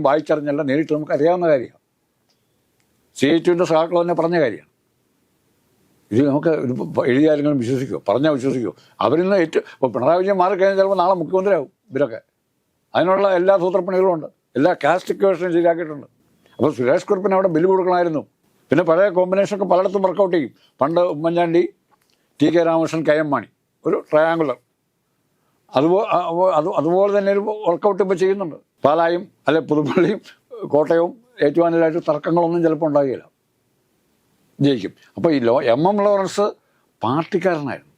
വായിച്ചറിഞ്ഞല്ല നേരിട്ട് നമുക്ക് അറിയാവുന്ന കാര്യമാണ് സി എച്ച് ടുവിന്റെ സഹാക്കൾ തന്നെ പറഞ്ഞ കാര്യമാണ് ഇത് നമുക്ക് ഇത് എഴുതിയാലെങ്കിലും വിശ്വസിക്കുമോ പറഞ്ഞാൽ വിശ്വസിക്കുമോ അവരിന്ന് ഏറ്റവും ഇപ്പോൾ പിണറായി വിജയൻ മാറിക്കഴിഞ്ഞാൽ ചിലപ്പോൾ നാളെ മുഖ്യമന്ത്രിയാവും ഇവരൊക്കെ. അതിനുള്ള എല്ലാ സൂത്രപ്പണികളും ഉണ്ട്. എല്ലാ കാസ്റ്റ് ഇക്വേഷനും ശരിയാക്കിയിട്ടുണ്ട്. അപ്പോൾ സുരേഷ് കുറിപ്പിന് അവിടെ ബില്ല് കൊടുക്കണമായിരുന്നു. പിന്നെ പഴയ കോമ്പിനേഷനൊക്കെ പലയിടത്തും വർക്കൗട്ട് ചെയ്യും. പണ്ട് Oommen Chandy T K Ramakrishnan K M Mani. ഒരു ട്രയാങ്കുലർ അതുപോലെ അത് അതുപോലെ തന്നെ ഒരു വർക്കൗട്ട് ഇപ്പോൾ ചെയ്യുന്നുണ്ട്. പാലായും അല്ലെ പുതുപ്പള്ളിയും കോട്ടയവും ഏറ്റുവാനിലായിട്ട് തർക്കങ്ങളൊന്നും ചിലപ്പോൾ ഉണ്ടാകുകയില്ല. ജയിക്കും. അപ്പോൾ ഈ ലോ എം എം ലോറൻസ് പാർട്ടിക്കാരനായിരുന്നു.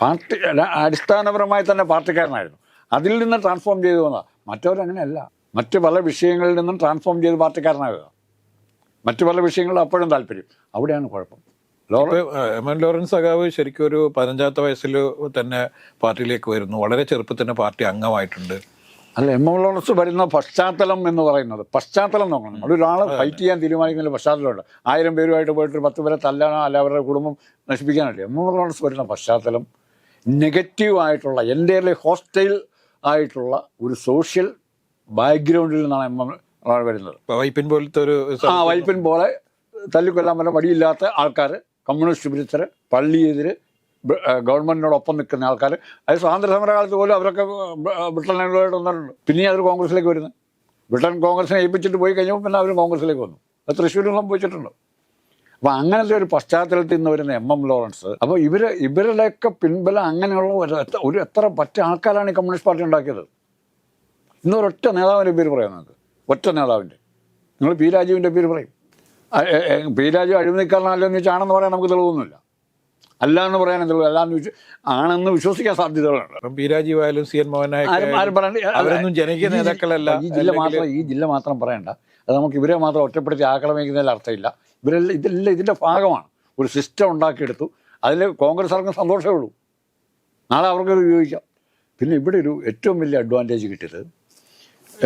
പാർട്ടി അടിസ്ഥാനപരമായി തന്നെ പാർട്ടിക്കാരനായിരുന്നു. അതിൽ നിന്ന് ട്രാൻസ്ഫോം ചെയ്തു വന്നതാണ് മറ്റവരങ്ങനെയല്ല. മറ്റ് പല വിഷയങ്ങളിൽ നിന്നും ട്രാൻസ്ഫോം ചെയ്ത് പാർട്ടിക്കാരനാകുക. മറ്റു പല വിഷയങ്ങളിലും അപ്പോഴും താല്പര്യം. അവിടെയാണ് കുഴപ്പം. എം എൻ ലോറൻസ് സഖാവ് ശരിക്കും ഒരു പതിനഞ്ചാമത്തെ വയസ്സിൽ തന്നെ പാർട്ടിയിലേക്ക് വരുന്നു. വളരെ ചെറുപ്പത്തിൽ തന്നെ പാർട്ടി അംഗമായിട്ടുണ്ട്. അല്ല എം എം ലോറൻസ് വരുന്ന പശ്ചാത്തലം എന്ന് പറയുന്നത് പശ്ചാത്തലം നോക്കണം ഒരാളെ ഫൈറ്റ് ചെയ്യാൻ തീരുമാനിക്കുന്ന പശ്ചാത്തലമുണ്ട്. ആയിരം പേരുമായിട്ട് പോയിട്ട് ഒരു പത്ത് പേരെ തല്ലാനോ അല്ല അവരുടെ കുടുംബം നശിപ്പിക്കാനല്ലേ. എം എം ലോറൻസ് വരുന്ന പശ്ചാത്തലം നെഗറ്റീവ് ആയിട്ടുള്ള എന്റെ ഹോസ്റ്റൈൽ ആയിട്ടുള്ള ഒരു സോഷ്യൽ ബാക്ക്ഗ്രൗണ്ടിൽ നിന്നാണ് എം എം വരുന്നത്. വൈപ്പിൻ പോലത്തെ ഒരു ആ വൈപ്പിൻ പോലെ തല്ലിക്കൊല്ലാൻ പറ്റുന്ന വടിയില്ലാത്ത ആൾക്കാർ കമ്മ്യൂണിസ്റ്റ് വിരുദ്ധർ പള്ളിയെതിര് ഗവൺമെന്റിനോടൊപ്പം നിൽക്കുന്ന ആൾക്കാർ അത് സ്വാതന്ത്ര്യ സമരകാലത്ത് പോലും അവരൊക്കെ ബ- ബ്രിട്ടനിലുമായിട്ട് വന്നിട്ടുണ്ട്. പിന്നെ അവർ കോൺഗ്രസ്സിലേക്ക് വരുന്നത് ബ്രിട്ടൻ കോൺഗ്രസിനെ ഏൽപ്പിച്ചിട്ട് പോയി കഴിഞ്ഞപ്പോൾ പിന്നെ അവർ കോൺഗ്രസ്സിലേക്ക് വന്നു. അത് തൃശ്ശൂരിൽ സംഭവിച്ചിട്ടുണ്ട്. അപ്പോൾ അങ്ങനത്തെ ഒരു പശ്ചാത്തലത്തിൽ നിന്ന് വരുന്ന എം. എം. ലോറൻസ് അപ്പോൾ ഇവർ ഇവരുടെയൊക്കെ പിൻബലം അങ്ങനെയുള്ള ഒരു ഒരു എത്ര പറ്റ ആൾക്കാരാണ് ഈ കമ്മ്യൂണിസ്റ്റ് പാർട്ടി ഉണ്ടാക്കിയത്? ഇന്ന് ഒരൊറ്റ നേതാവിന്റെ പേര് പറയാം നിങ്ങൾക്ക് ഒറ്റ നേതാവിന്റെ നിങ്ങൾ പി രാജീവിന്റെ പേര് പറയും. പി രാജു അഴിമതിക്കാരനല്ലോ എന്ന് വെച്ചാൽ ആണെന്ന് പറയാൻ നമുക്ക് തെളിവൊന്നുമില്ല. അല്ല എന്ന് പറയാൻ തെളിവ് അല്ലാന്ന് വിശ്വ ആണെന്ന് വിശ്വസിക്കാൻ സാധ്യതകളുണ്ട്. ഇപ്പം പി രാജീവായാലും സി എൻ മോഹനായാലും ജനകീയ ഈ നേതാക്കളല്ല. ഈ ജില്ല മാത്രം ഈ ജില്ല മാത്രം പറയണ്ട. അത് നമുക്ക് ഇവരെ മാത്രം ഒറ്റപ്പെടുത്തി ആക്രമിക്കുന്നതിൽ അർത്ഥമില്ല. ഇവരെല്ലാം ഇതെല്ലാം ഇതിന്റെ ഭാഗമാണ്. ഒരു സിസ്റ്റം ഉണ്ടാക്കിയെടുത്തു. അതിൽ കോൺഗ്രസ് കോൺഗ്രസ്സുകാർക്കും സന്തോഷമേ ഉള്ളൂ. നാളെ അവർക്ക് ഉപയോഗിക്കാം. പിന്നെ ഇവിടെ ഒരു ഏറ്റവും വലിയ അഡ്വാന്റേജ് കിട്ടിയത്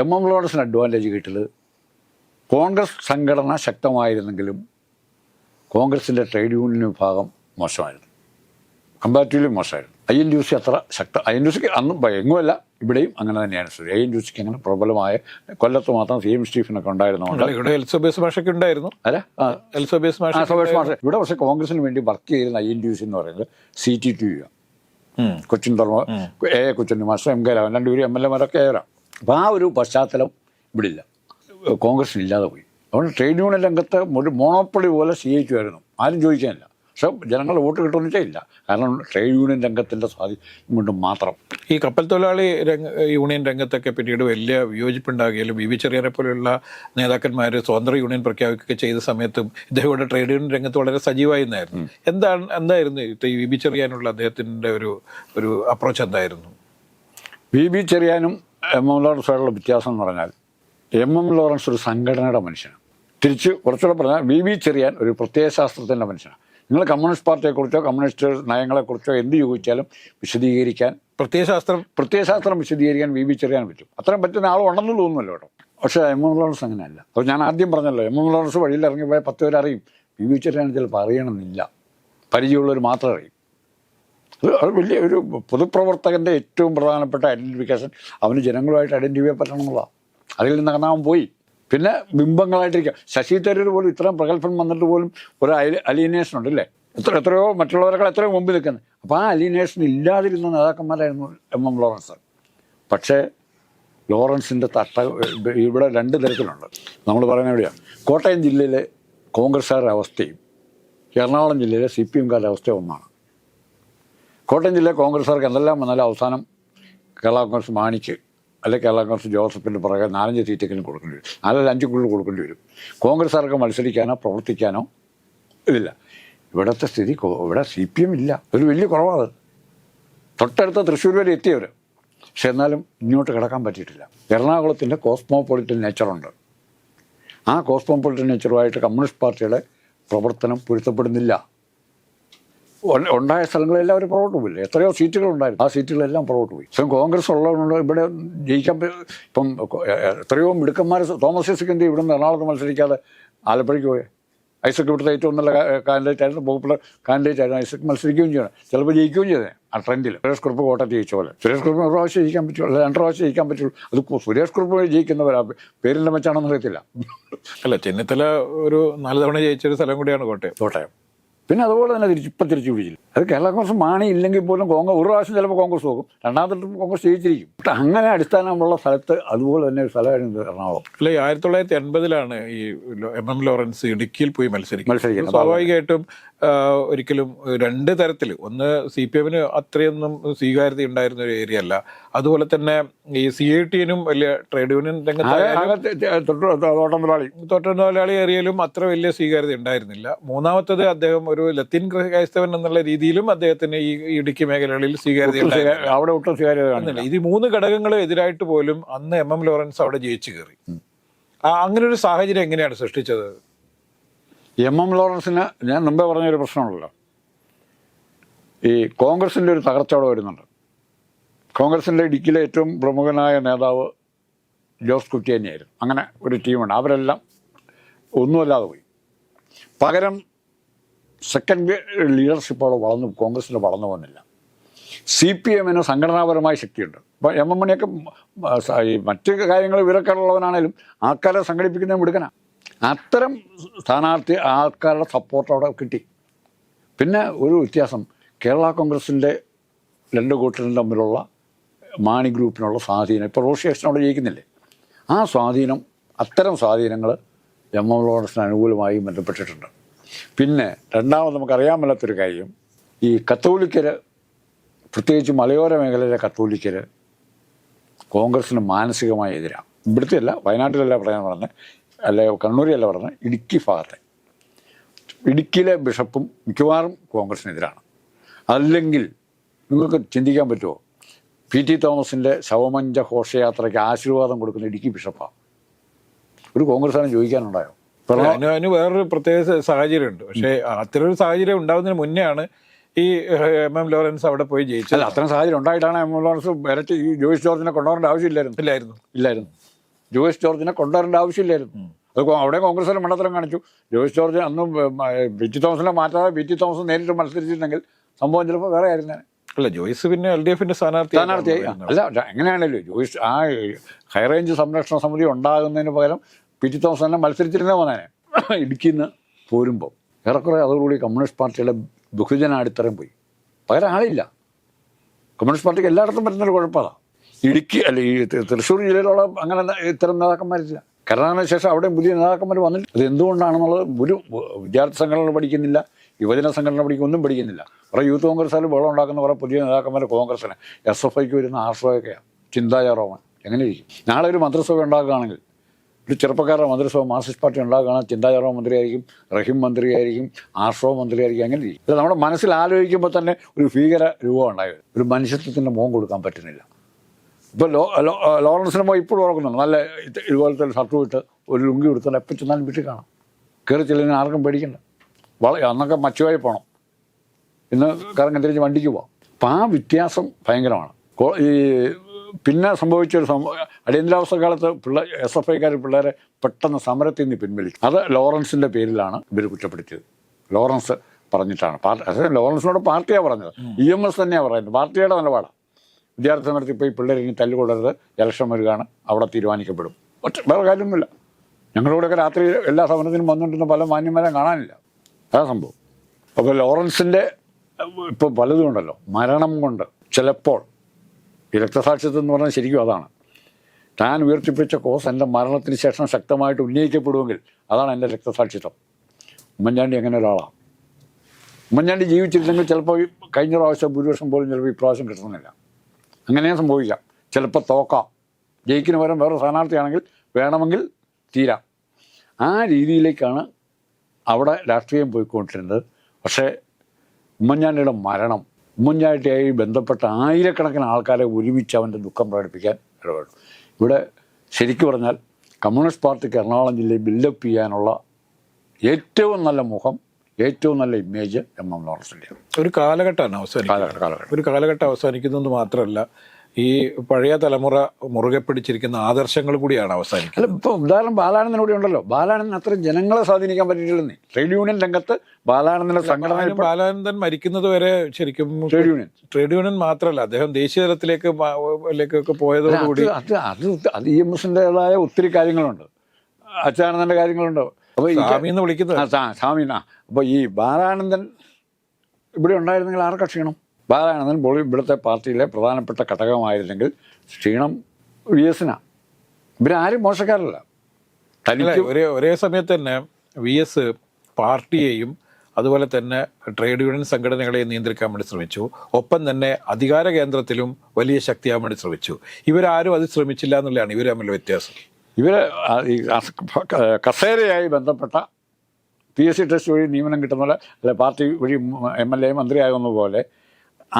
എം എം ലോറൻസിന് അഡ്വാന്റേജ് കിട്ടിയത് കോൺഗ്രസ് സംഘടന ശക്തമായിരുന്നെങ്കിലും കോൺഗ്രസിന്റെ ട്രേഡ് യൂണിയൻ വിഭാഗം മോശമായിരുന്നു. കമ്പാരിറ്റീവ്ലി മോശമായിരുന്നു. ഐ എൻ ഡി സി അത്ര ശക്ത ഐ എൻ ഡി സിക്ക് അന്നും എങ്ങുമല്ല ഇവിടെയും അങ്ങനെ തന്നെയാണ് സ്ഥിതി. ഐ എൻ ഡി സിക്ക് അങ്ങനെ പ്രബലമായ കൊല്ലത്ത് മാത്രം സി എം സ്റ്റീഫനൊക്കെ ഉണ്ടായിരുന്നതുകൊണ്ട് ഇവിടെ എൽസോബേസ് മാഷൊക്കെ ഉണ്ടായിരുന്നു. അല്ല എൽസോബേസ് മാഷ. ഇവിടെ പക്ഷേ കോൺഗ്രസിന് വേണ്ടി വർക്ക് ചെയ്യുന്ന ഐ എൻ ഡി സി എന്ന് പറയുന്നത് C T T U. Cochin തുറമ A A Cochin master M K Raman രണ്ടുപേരും എം എൽ എമാരൊക്കെ ഏറാം അപ്പോൾ ആ ഒരു പശ്ചാത്തലം ഇവിടെ ഇല്ല കോൺഗ്രസിന് ഇല്ലാതെ പോയി അതുകൊണ്ട് ട്രേഡ് യൂണിയൻ രംഗത്ത് ഒരു മോണോപ്പൊളി പോലെ സി എച്ച് ആയിരുന്നു ആരും ചോദിക്കാനില്ല പക്ഷെ ജനങ്ങൾ വോട്ട് കിട്ടുമെന്ന് വെച്ചാൽ ഇല്ല കാരണം ട്രേഡ് യൂണിയൻ രംഗത്തിന്റെ സ്വാധീനം കൊണ്ട് മാത്രം. ഈ കപ്പൽ തൊഴിലാളി രംഗ യൂണിയൻ രംഗത്തൊക്കെ പിന്നീട് വലിയ വിയോജിപ്പുണ്ടാകുകയും ബി വി ചെറിയനെ പോലെയുള്ള നേതാക്കന്മാർ സ്വതന്ത്ര യൂണിയൻ പ്രഖ്യാപിക്കുകയൊക്കെ ചെയ്ത സമയത്തും ഇദ്ദേഹം ട്രേഡ് യൂണിയൻ രംഗത്ത് വളരെ സജീവമായിരുന്നായിരുന്നു. എന്താണ് എന്തായിരുന്നു ഈ വി ബി ചെറിയാനുള്ള അദ്ദേഹത്തിന്റെ ഒരു ഒരു അപ്രോച്ച് എന്തായിരുന്നു? വി ബി ചെറിയാനും എം സാറുള്ള വ്യത്യാസം എന്ന് പറഞ്ഞാൽ എം എം ലോറൻസ് ഒരു സംഘടനയുടെ മനുഷ്യനാണ്. തിരിച്ച് കുറച്ചുകൂടെ പറഞ്ഞാൽ വി വി ചെറിയാൻ ഒരു പ്രത്യയശാസ്ത്രത്തിന്റെ മനുഷ്യനാണ്. നിങ്ങൾ കമ്മ്യൂണിസ്റ്റ് പാർട്ടിയെക്കുറിച്ചോ കമ്മ്യൂണിസ്റ്റ് നയങ്ങളെക്കുറിച്ചോ എന്ത് ചോദിച്ചാലും വിശദീകരിക്കാൻ പ്രത്യയശാസ്ത്രം പ്രത്യയശാസ്ത്രം വിശദീകരിക്കാൻ വി വി ചെറിയാൻ പറ്റും. അത്രയും പറ്റുന്ന ആളുണ്ടെന്ന് തോന്നുന്നല്ലോ കേട്ടോ. പക്ഷേ എം എം ലോറൻസ് അങ്ങനെയല്ല. അപ്പോൾ ഞാൻ ആദ്യം പറഞ്ഞല്ലോ എം എം ലോറൻസ് വഴിയിൽ ഇറങ്ങി പോയ പത്ത് പേര് അറിയും വി വി ചെറിയാൻ ചിലപ്പോൾ അറിയണമെന്നില്ല. പരിചയമുള്ളവർ മാത്രം അറിയും. അത് വലിയ ഒരു പൊതുപ്രവർത്തകന്റെ ഏറ്റവും പ്രധാനപ്പെട്ട ഐഡന്റിഫിക്കേഷൻ അവന് ജനങ്ങളുമായിട്ട് ഐഡന്റിഫൈ പറ്റണം എന്നുള്ളതാണ് അതിൽ നിന്ന് അവൻ പോയി. പിന്നെ ബിംബങ്ങളായിട്ടിരിക്കുക ശശി തരൂർ പോലും ഇത്രയും പ്രഗത്ഭൻ വന്നിട്ട് പോലും ഒരു അലീനേഷൻ ഉണ്ട് അല്ലേ എത്ര എത്രയോ മറ്റുള്ളവരെക്കാൾ എത്രയോ മുമ്പ് നിൽക്കുന്നത് അപ്പോൾ ആ അലീനേഷൻ ഇല്ലാതിരുന്ന നേതാക്കന്മാരായിരുന്നു എം. എം. ലോറൻസ് പക്ഷേ ലോറൻസിന്റെ തട്ട ഇവിടെ രണ്ട് തരത്തിലുണ്ട്. നമ്മൾ പറയുന്ന എവിടെയാണ്? കോട്ടയം ജില്ലയിലെ കോൺഗ്രസ്സുകാരുടെ അവസ്ഥയും എറണാകുളം ജില്ലയിലെ സി പി എംകാരുടെ അവസ്ഥയും ഒന്നാണ്. കോട്ടയം ജില്ലയിലെ കോൺഗ്രസ്സുകാർക്ക് എന്തെല്ലാം വന്നാലും അവസാനം കേരള കോൺഗ്രസ് മാണിക്ക് അല്ലെങ്കിൽ കേരള കോൺഗ്രസ് ജോസഫിന്റെ പുറകെ നാലഞ്ച് സീറ്റെങ്കിലും കൊടുക്കേണ്ടി വരും. നാലല്ല അഞ്ചുക്കുള്ളിൽ കൊടുക്കേണ്ടി വരും. കോൺഗ്രസ്സുകാർക്ക് മത്സരിക്കാനോ പ്രവർത്തിക്കാനോ ഇതില്ല. ഇവിടുത്തെ സ്ഥിതി ഇവിടെ സി പി എം ഇല്ല. ഒരു വലിയ കുറവാണ്. തൊട്ടടുത്ത തൃശ്ശൂർ വരെ എത്തിയവർ പക്ഷെ എന്നാലും ഇങ്ങോട്ട് കിടക്കാൻ പറ്റിയിട്ടില്ല. എറണാകുളത്തിന്റെ കോസ്മോപൊളിറ്റൻ നേച്ചറുണ്ട് ആ കോസ്മോപൊളിറ്റൻ നേച്ചറുമായിട്ട് കമ്മ്യൂണിസ്റ്റ് പാർട്ടിയുടെ പ്രവർത്തനം പൊരുത്തപ്പെടുന്നില്ല. ഉണ്ടായ സ്ഥലങ്ങളെല്ലാം അവർ പുറകോട്ട് പോയില്ല? എത്രയോ സീറ്റുകൾ ഉണ്ടായിരുന്നു. ആ സീറ്റുകളെല്ലാം പുറകോട്ട് പോയി. സ്വയം കോൺഗ്രസ് ഉള്ളതുകൊണ്ട് ഇവിടെ ജയിക്കാൻ ഇപ്പം എത്രയോ മിടുക്കന്മാർ തോമസ് എന്ത് ഇവിടെ നിന്ന് എറണാകുളത്ത് മത്സരിക്കാതെ ആലപ്പുഴയ്ക്ക് പോയി. ഐസക് ഇവിടുത്തെ ഏറ്റവും നല്ല കാൻഡിഡേറ്റ് ആയിരുന്നു പോപ്പുലർ കാൻഡിഡേറ്റ് ആയിരുന്നു. ഐസക് മത്സരിക്കുകയും ചെയ്യണം ചിലപ്പോൾ ജയിക്കുകയും ചെയ്തേ. ആ ട്രെൻഡിൽ സുരേഷ് കുറുപ്പ് കോട്ടയത്ത് ജയിച്ച പോലെ. സുരേഷ് കുറുപ്പ് ഒരു പ്രാവശ്യം ജയിക്കാൻ പറ്റുള്ളൂ രണ്ട് പ്രാവശ്യം ജയിക്കാൻ പറ്റുള്ളൂ. അത് സുരേഷ് കുറുപ്പ് ജയിക്കുന്നവരാ. പേരിന്റെ മെച്ചാണെന്ന് അറിയത്തില്ല. അല്ല ചെന്നിത്തല ഒരു നാല് തവണ ജയിച്ചൊരു സ്ഥലം കൂടിയാണ് കോട്ടയം. കോട്ടയം. പിന്നെ അതുപോലെ തന്നെ തിരിച്ച് ഇപ്പം തിരിച്ചു പിടിച്ചില്ല അത് കേരള കോൺഗ്രസ് മാണി ഇല്ലെങ്കിൽ പോലും കോൺഗ്രസ് ഒരു പ്രാവശ്യം ചിലപ്പോൾ കോൺഗ്രസ് പോകും രണ്ടാമത്തെ ട്രിപ്പ് കോൺഗ്രസ് ജയിച്ചിരിക്കും. പക്ഷെ അങ്ങനെ അടിസ്ഥാനമുള്ള സ്ഥലത്ത് അതുപോലെ തന്നെ ഒരു സ്ഥലമായിരുന്നു എറണാകുളം. അല്ലെ ആയിരത്തി തൊള്ളായിരത്തി എൺപതിലാണ് ഈ എം. എം. ലോറൻസ് ഇടുക്കിയിൽ പോയി മത്സരിക്കും മത്സരിക്കുന്നത്. സ്വാഭാവികമായിട്ടും ഒരിക്കലും രണ്ട് തരത്തിൽ ഒന്ന് സി പി എമ്മിന് അത്രയൊന്നും സ്വീകാര്യത ഉണ്ടായിരുന്ന ഒരു ഏരിയ അല്ല. അതുപോലെ തന്നെ ഈ സി ഐ ടിനും വലിയ ട്രേഡ് യൂണിയൻ രംഗത്ത് തോട്ടം തൊഴിലാളി ഏരിയയിലും അത്ര വലിയ സ്വീകാര്യത ഉണ്ടായിരുന്നില്ല. മൂന്നാമത്തത് അദ്ദേഹം ഒരു ലത്തീൻ ക്രൈസ്തവൻ എന്നുള്ള രീതിയിലും അദ്ദേഹത്തിന് ഈ ഇടുക്കി മേഖലകളിൽ സ്വീകാര്യത അവിടെ ഒട്ടും സ്വീകാര്യത കാണുന്നില്ല. ഇത് മൂന്ന് ഘടകങ്ങളും എതിരായിട്ട് പോലും അന്ന് എം എം ലോറൻസ് അവിടെ ജയിച്ചു കയറി. അങ്ങനെ ഒരു സാഹചര്യം എങ്ങനെയാണ് സൃഷ്ടിച്ചത്? എം എം ലോറൻസിന് ഞാൻ മുമ്പേ പറഞ്ഞൊരു പ്രശ്നമുണ്ടല്ലോ. ഈ കോൺഗ്രസിന്റെ ഒരു തകർച്ച അവിടെ വരുന്നുണ്ട്. കോൺഗ്രസിന്റെ ഇടുക്കിയിലെ ഏറ്റവും പ്രമുഖനായ നേതാവ് ജോസ് കുറ്റി തന്നെയായിരുന്നു അങ്ങനെ ഒരു ടീമുണ്ട്. അവരെല്ലാം ഒന്നുമല്ലാതെ പോയി. പകരം സെക്കൻഡ് ലീഡർഷിപ്പ് അവിടെ വളർന്നു കോൺഗ്രസിന് വളർന്നു വന്നില്ല സി പി എമ്മിന് സംഘടനാപരമായ ശക്തിയുണ്ട്. ഇപ്പോൾ എം എം മണിയൊക്കെ മറ്റ് കാര്യങ്ങൾ വിവരക്കാരുള്ളവനാണേലും ആൾക്കാരെ സംഘടിപ്പിക്കുന്നതിന് മിടുക്കന അത്തരം സ്ഥാനാർത്ഥി ആൾക്കാരുടെ സപ്പോർട്ട് അവിടെ കിട്ടി. പിന്നെ ഒരു വ്യത്യാസം കേരള കോൺഗ്രസിന്റെ രണ്ട് കൂട്ടരും തമ്മിലുള്ള മാണി ഗ്രൂപ്പിനുള്ള സ്വാധീനം ഇപ്പോൾ റോഷി അവിടെ ജയിക്കുന്നില്ലേ? ആ സ്വാധീനം അത്തരം സ്വാധീനങ്ങൾ എം എം ലോറൻസിന് അനുകൂലമായി ബന്ധപ്പെട്ടിട്ടുണ്ട്. പിന്നെ രണ്ടാമത് നമുക്കറിയാൻ മേലാത്തൊരു കാര്യം. ഈ കത്തോലിക്കർ പ്രത്യേകിച്ച് മലയോര മേഖലയിലെ കത്തോലിക്കർ കോൺഗ്രസ്സിന് മാനസികമായി എതിരാണ്. ഇവിടുത്തെ അല്ല വയനാട്ടിലല്ല പറയാൻ പറഞ്ഞത്. അല്ലെ കണ്ണൂരിലല്ല പറഞ്ഞത്. ഇടുക്കി ഭാഗത്തെ. ഇടുക്കിയിലെ ബിഷപ്പും മിക്കവാറും കോൺഗ്രസിനെതിരാണ്. അല്ലെങ്കിൽ നിങ്ങൾക്ക് ചിന്തിക്കാൻ പറ്റുമോ? പി ടി തോമസിന്റെ ശവമഞ്ച ഘോഷയാത്രയ്ക്ക് ആശീർവാദം കൊടുക്കുന്ന ഇടുക്കി ബിഷപ്പാണ് ഒരു കോൺഗ്രസ്സാണ് ചോദിക്കാനുണ്ടായോ? അതിന് വേറൊരു പ്രത്യേക സാഹചര്യമുണ്ട്. പക്ഷേ അത്തരം ഒരു സാഹചര്യം ഉണ്ടാവുന്നതിന് മുന്നെയാണ് ഈ എം. എം. ലോറൻസ് അവിടെ പോയി ജയിച്ചത്. അത്ര അത്തരം സാഹചര്യം ഉണ്ടായിട്ടാണ് എം. എം. ലോറൻസ് ഇരട്ടി ഈ ജോയിസ് ജോർജിനെ കൊണ്ടുവരേണ്ട ആവശ്യമില്ലായിരുന്നു. ഇല്ലായിരുന്നു. ഇല്ലായിരുന്നു. ജോയിസ് ജോർജിനെ കൊണ്ടുവരേണ്ട ആവശ്യമില്ലായിരുന്നു. അത് അവിടെ കോൺഗ്രസിന് മണ്ഡലം കാണിച്ചു. ജോയിസ് ജോർജ് അന്നും ബി ടി തോമസിനെ മാറ്റാതെ ബി ടി തോമസ് നേരിട്ട് മത്സരിച്ചിരുന്നെങ്കിൽ സംഭവം ചിലപ്പോൾ വേറെ ആയിരുന്നു. അല്ല ജോയിസ് പിന്നെ എൽ ഡി എഫിന്റെ സ്ഥാനാർത്ഥി സ്ഥാനാർത്ഥിയായി. അല്ല അല്ല, എങ്ങനെയാണല്ലോ ജോയിസ് ആ ഹൈറേഞ്ച് സംരക്ഷണ സമിതി ഉണ്ടാകുന്നതിന് പകരം പി ടി തോമസ് തന്നെ മത്സരിച്ചിരുന്നേ വന്നേനെ ഇടുക്കിയിൽ നിന്ന് പോരുമ്പോൾ ഏറെക്കുറെ അതോടുകൂടി കമ്മ്യൂണിസ്റ്റ് പാർട്ടിയുടെ ബഹുജന അടിത്തറയും പോയി. പകരം ആളില്ല. കമ്മ്യൂണിസ്റ്റ് പാർട്ടിക്ക് എല്ലായിടത്തും പറ്റുന്നൊരു കുഴപ്പമാണ് ഇടുക്കി അല്ല ഈ തൃശ്ശൂർ ജില്ലയിലുള്ള അങ്ങനെ ഇത്തരം നേതാക്കന്മാരില്ല. കരുണാകരന് ശേഷം അവിടെ പുതിയ നേതാക്കന്മാർ വന്നില്ല. അത് എന്തുകൊണ്ടാണെന്നുള്ളത് ഒരു വിദ്യാർത്ഥി സംഘടന പഠിക്കുന്നില്ല യുവജന സംഘടന പഠിക്കും ഒന്നും പഠിക്കുന്നില്ല. കുറേ യൂത്ത് കോൺഗ്രസ്സാലും വെള്ളം ഉണ്ടാക്കുന്ന കുറേ പുതിയ നേതാക്കന്മാർ കോൺഗ്രസ്സിന്. എസ് എഫ് ഐക്ക് വരുന്ന ചിന്താചാറോമൻ എങ്ങനെ ഇരിക്കും നാളെ ഒരു മന്ത്രിസഭ ഉണ്ടാക്കുകയാണെങ്കിൽ ഒരു ചെറുപ്പക്കാരുടെ മന്ത്രിസഭ മാർക്സിസ്റ്റ് പാർട്ടി ഉണ്ടാക്കുകയാണ് ചിന്താചാറോ മന്ത്രിയായിരിക്കും റഹീം മന്ത്രിയായിരിക്കും ആർഷോ മന്ത്രിയായിരിക്കും അങ്ങനെ ഇരിക്കും. ഇത് നമ്മുടെ മനസ്സിൽ ആലോചിക്കുമ്പോൾ തന്നെ ഒരു ഭീകര രൂപം ഉണ്ടായത്. ഒരു മനുഷ്യത്വത്തിന്റെ മുഖം കൊടുക്കാൻ പറ്റുന്നില്ല. ഇപ്പോൾ ലോ ലോ- ലോറൻസിനെ പോയി ഇപ്പോഴും ഓർക്കുന്നുണ്ട്. നല്ല ഇത് ഇതുപോലത്തെ ഷർട്ട് വിട്ട് ഒരു ലുങ്കി കൊടുത്താൽ എപ്പോൾ ചെന്നാലും വീട്ടിൽ കാണാം. കയറി ചെല്ലുന്ന ആർക്കും പേടിക്കണ്ട. വള അന്നൊക്കെ മച്ചുവായി പോകണം ഇന്ന് കറങ്ങി തിരിച്ച് വണ്ടിക്ക് പോവാം. അപ്പം ആ വ്യത്യാസം ഭയങ്കരമാണ്. ഈ പിന്നെ സംഭവിച്ചൊരു സംഭവം അടിയന്തരാവസ്ഥ കാലത്ത് പിള്ളേർ എസ് എഫ് ഐക്കാർ പിള്ളേരെ പെട്ടെന്ന് സമരത്തിൽ നിന്ന് പിൻവലിച്ചു. അത് ലോറൻസിന്റെ പേരിലാണ് ഇവർ കുറ്റപ്പെടുത്തിയത്. ലോറൻസ് പറഞ്ഞിട്ടാണ്. പാർട്ടി ലോറൻസിനോട് പാർട്ടിയാണ് പറഞ്ഞത്. ഇ എം എസ് തന്നെയാണ് പറയുന്നത്. പാർട്ടിയുടെ നിലപാടാണ് വിദ്യാർത്ഥി സമരത്തിൽ പോയി പിള്ളേർ ഇനി തല്ലുകൊള്ളരുത്. ഇലക്ഷൻ വരികയാണ്. അവിടെ തീരുമാനിക്കപ്പെടും. ഒറ്റ വേറെ കാര്യമൊന്നുമില്ല. ഞങ്ങളിവിടെയൊക്കെ രാത്രി എല്ലാ സമരത്തിനും വന്നുകൊണ്ടിരുന്ന പല മാന്യന്മാരെ കാണാനില്ല. അതാ സംഭവം. അപ്പോൾ ലോറൻസിന്റെ ഇപ്പോൾ പലതും ഉണ്ടല്ലോ. മരണം കൊണ്ട് ചിലപ്പോൾ ഈ രക്തസാക്ഷിത്വം എന്ന് പറഞ്ഞാൽ ശരിക്കും അതാണ്. താൻ ഉയർത്തിപ്പിച്ച കോസ് എന്റെ മരണത്തിന് ശേഷം ശക്തമായിട്ട് ഉന്നയിക്കപ്പെടുമെങ്കിൽ അതാണ് എന്റെ രക്തസാക്ഷിത്വം. ഉമ്മൻചാണ്ടി അങ്ങനെ ഒരാളാണ്. ഉമ്മൻചാണ്ടി ജീവിച്ചിരുന്നെങ്കിൽ ചിലപ്പോൾ കഴിഞ്ഞ പ്രാവശ്യം ഭൂരിപക്ഷം പോലും ചിലപ്പോൾ ഈ പ്രാവശ്യം കിട്ടുന്നില്ല. അങ്ങനെയും സംഭവിക്കാം. ചിലപ്പോൾ തോക്കാം. ജയിക്കിന് പകരം വേറെ സ്ഥാനാർത്ഥിയാണെങ്കിൽ വേണമെങ്കിൽ തീരാം. ആ രീതിയിലേക്കാണ് അവിടെ രാഷ്ട്രീയം പോയിക്കൊണ്ടിരുന്നത്. പക്ഷേ ഉമ്മൻചാണ്ടിയുടെ മരണം ഉമ്മൻചാണ്ടിയായി ബന്ധപ്പെട്ട ആയിരക്കണക്കിന് ആൾക്കാരെ ഒരുമിച്ച് അവന്റെ ദുഃഖം പ്രകടിപ്പിക്കാൻ ഇടപെടും ഇവിടെ ശരിക്കു പറഞ്ഞാൽ കമ്മ്യൂണിസ്റ്റ് പാർട്ടിക്ക് എറണാകുളം ജില്ലയിൽ ബിൽഡപ്പ് ചെയ്യാനുള്ള ഏറ്റവും നല്ല മുഖം ഏറ്റവും നല്ല ഇമേജ് എം എം ലോറൻസിന്റെയാണ് ഒരു കാലഘട്ടമാണ് അവസാനിക്കുന്നത്. ഒരു കാലഘട്ടം അവസാനിക്കുന്നത് മാത്രമല്ല ഈ പഴയ തലമുറ മുറുകെ പിടിച്ചിരിക്കുന്ന ആദർശങ്ങൾ കൂടിയാണ് അവസാനിക്കുന്നത്. അല്ല ഇപ്പോൾ ഉദാഹരണം ബാലാനന്ദൻ കൂടി ഉണ്ടല്ലോ. ബാലാനന്ദൻ അത്ര ജനങ്ങളെ സ്വാധീനിക്കാൻ പറ്റിയിട്ടില്ലെന്നേ. ട്രേഡ് യൂണിയൻ രംഗത്ത് ബാലാനന്ദന്റെ സംഘടന ബാലാനന്ദൻ മരിക്കുന്നത് വരെ ശരിക്കും ട്രേഡ് യൂണിയൻ. ട്രേഡ് യൂണിയൻ മാത്രമല്ല അദ്ദേഹം ദേശീയ തലത്തിലേക്ക് ലേക്കൊക്കെ പോയതോടുകൂടി അത് അത് അത് ഇ എം എസിന്റെതായ ഒത്തിരി കാര്യങ്ങളുണ്ട്. അച്യുതാനന്ദന്റെ കാര്യങ്ങളുണ്ട്. അപ്പോൾ ഈ സ്വാമി എന്ന് വിളിക്കുന്നത് അപ്പൊ അപ്പോൾ ഈ ബാലാനന്ദൻ ഇവിടെ ഉണ്ടായിരുന്നെങ്കിൽ ആർക്കാ ക്ഷീണം ബാലാനന്ദൻ പോളി ഇവിടുത്തെ പാർട്ടിയിലെ പ്രധാനപ്പെട്ട ഘടകമായിരുന്നെങ്കിൽ ക്ഷീണം വി എസിനാ ഇവരാരും മോശക്കാരല്ല. തനിക്ക് ഒരേ ഒരേ സമയത്ത് തന്നെ വി എസ് പാർട്ടിയെയും അതുപോലെ തന്നെ ട്രേഡ് യൂണിയൻ സംഘടനകളെയും നിയന്ത്രിക്കാൻ വേണ്ടി ശ്രമിച്ചു. ഒപ്പം തന്നെ അധികാര കേന്ദ്രത്തിലും വലിയ ശക്തിയാകാൻ വേണ്ടി ശ്രമിച്ചു. ഇവരാരും അത് ശ്രമിച്ചില്ല എന്നുള്ളതാണ് ഇവർ തമ്മിലുള്ള വ്യത്യാസം. ഇവർ കസേരയായി ബന്ധപ്പെട്ട പി എസ് സി ടെസ്റ്റ് വഴി നിയമനം കിട്ടുന്ന പോലെ അല്ലെ പാർട്ടി വഴി എം എൽ എ മന്ത്രിയാകുന്ന പോലെ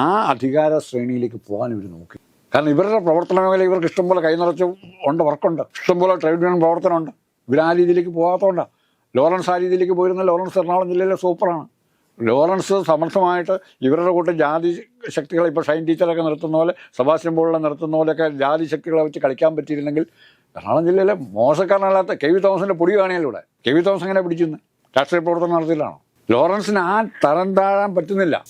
ആ അധികാര ശ്രേണിയിലേക്ക് പോകാൻ ഇവർ നോക്കി. കാരണം ഇവരുടെ പ്രവർത്തന മേഖല ഇവർക്ക് ഇഷ്ടംപോലെ കൈനിറച്ച് ഉണ്ട് വർക്കുണ്ട്. ഇഷ്ടംപോലെ ട്രേഡ് യൂണിയൻ പ്രവർത്തനമുണ്ട്. ഇവർ ആ രീതിയിലേക്ക് പോകാത്തതുകൊണ്ടാണ് ലോറൻസ് ആ രീതിയിലേക്ക് പോയിരുന്ന ലോറൻസ് എറണാകുളം ജില്ലയിലെ സൂപ്പറാണ്. ലോറൻസ് സമർത്ഥമായിട്ട് ഇവരുടെ കൂട്ടം ജാതി ശക്തികളെ ഇപ്പോൾ ഷൈൻ ടീച്ചറൊക്കെ നിർത്തുന്ന പോലെ സബാസ്റ്റ്യൻ പോലുള്ള നിർത്തുന്ന പോലെയൊക്കെ ജാതി ശക്തികളെ വെച്ച് കളിക്കാൻ പറ്റിയിരുന്നെങ്കിൽ എറണാകുളം ജില്ലയിലെ മോശക്കാരനല്ലാത്ത കെ വി തോമസിന്റെ പൊടി കാണിയാലൂടെ കെ വി തോമസ് എങ്ങനെ പിടിച്ചിരുന്നു? രാഷ്ട്രീയ പ്രവർത്തനം നടത്തിയിട്ടാണോ ലോറൻസിന് ആ തരം താഴാൻ പറ്റുന്നില്ല.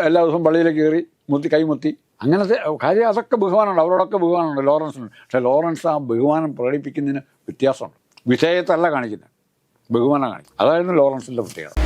എല്ലാ ദിവസവും പള്ളിയിലേക്ക് കയറി മുത്തി കൈമുത്തി അങ്ങനത്തെ കാര്യം അതൊക്കെ ബഹുമാനമുണ്ട്. അവരോടൊക്കെ ബഹുമാനമുണ്ട്. ലോറൻസിന് പക്ഷേ ലോറൻസ് ആ ബഹുമാനം പ്രകടിപ്പിക്കുന്നതിന് വ്യത്യാസമുണ്ട്. വിഷയത്തല്ല കാണിക്കുന്നത്. ബഹുമാനം കാണിക്കും അതായിരുന്നു ലോറൻസിന്റെ പ്രത്യേകത.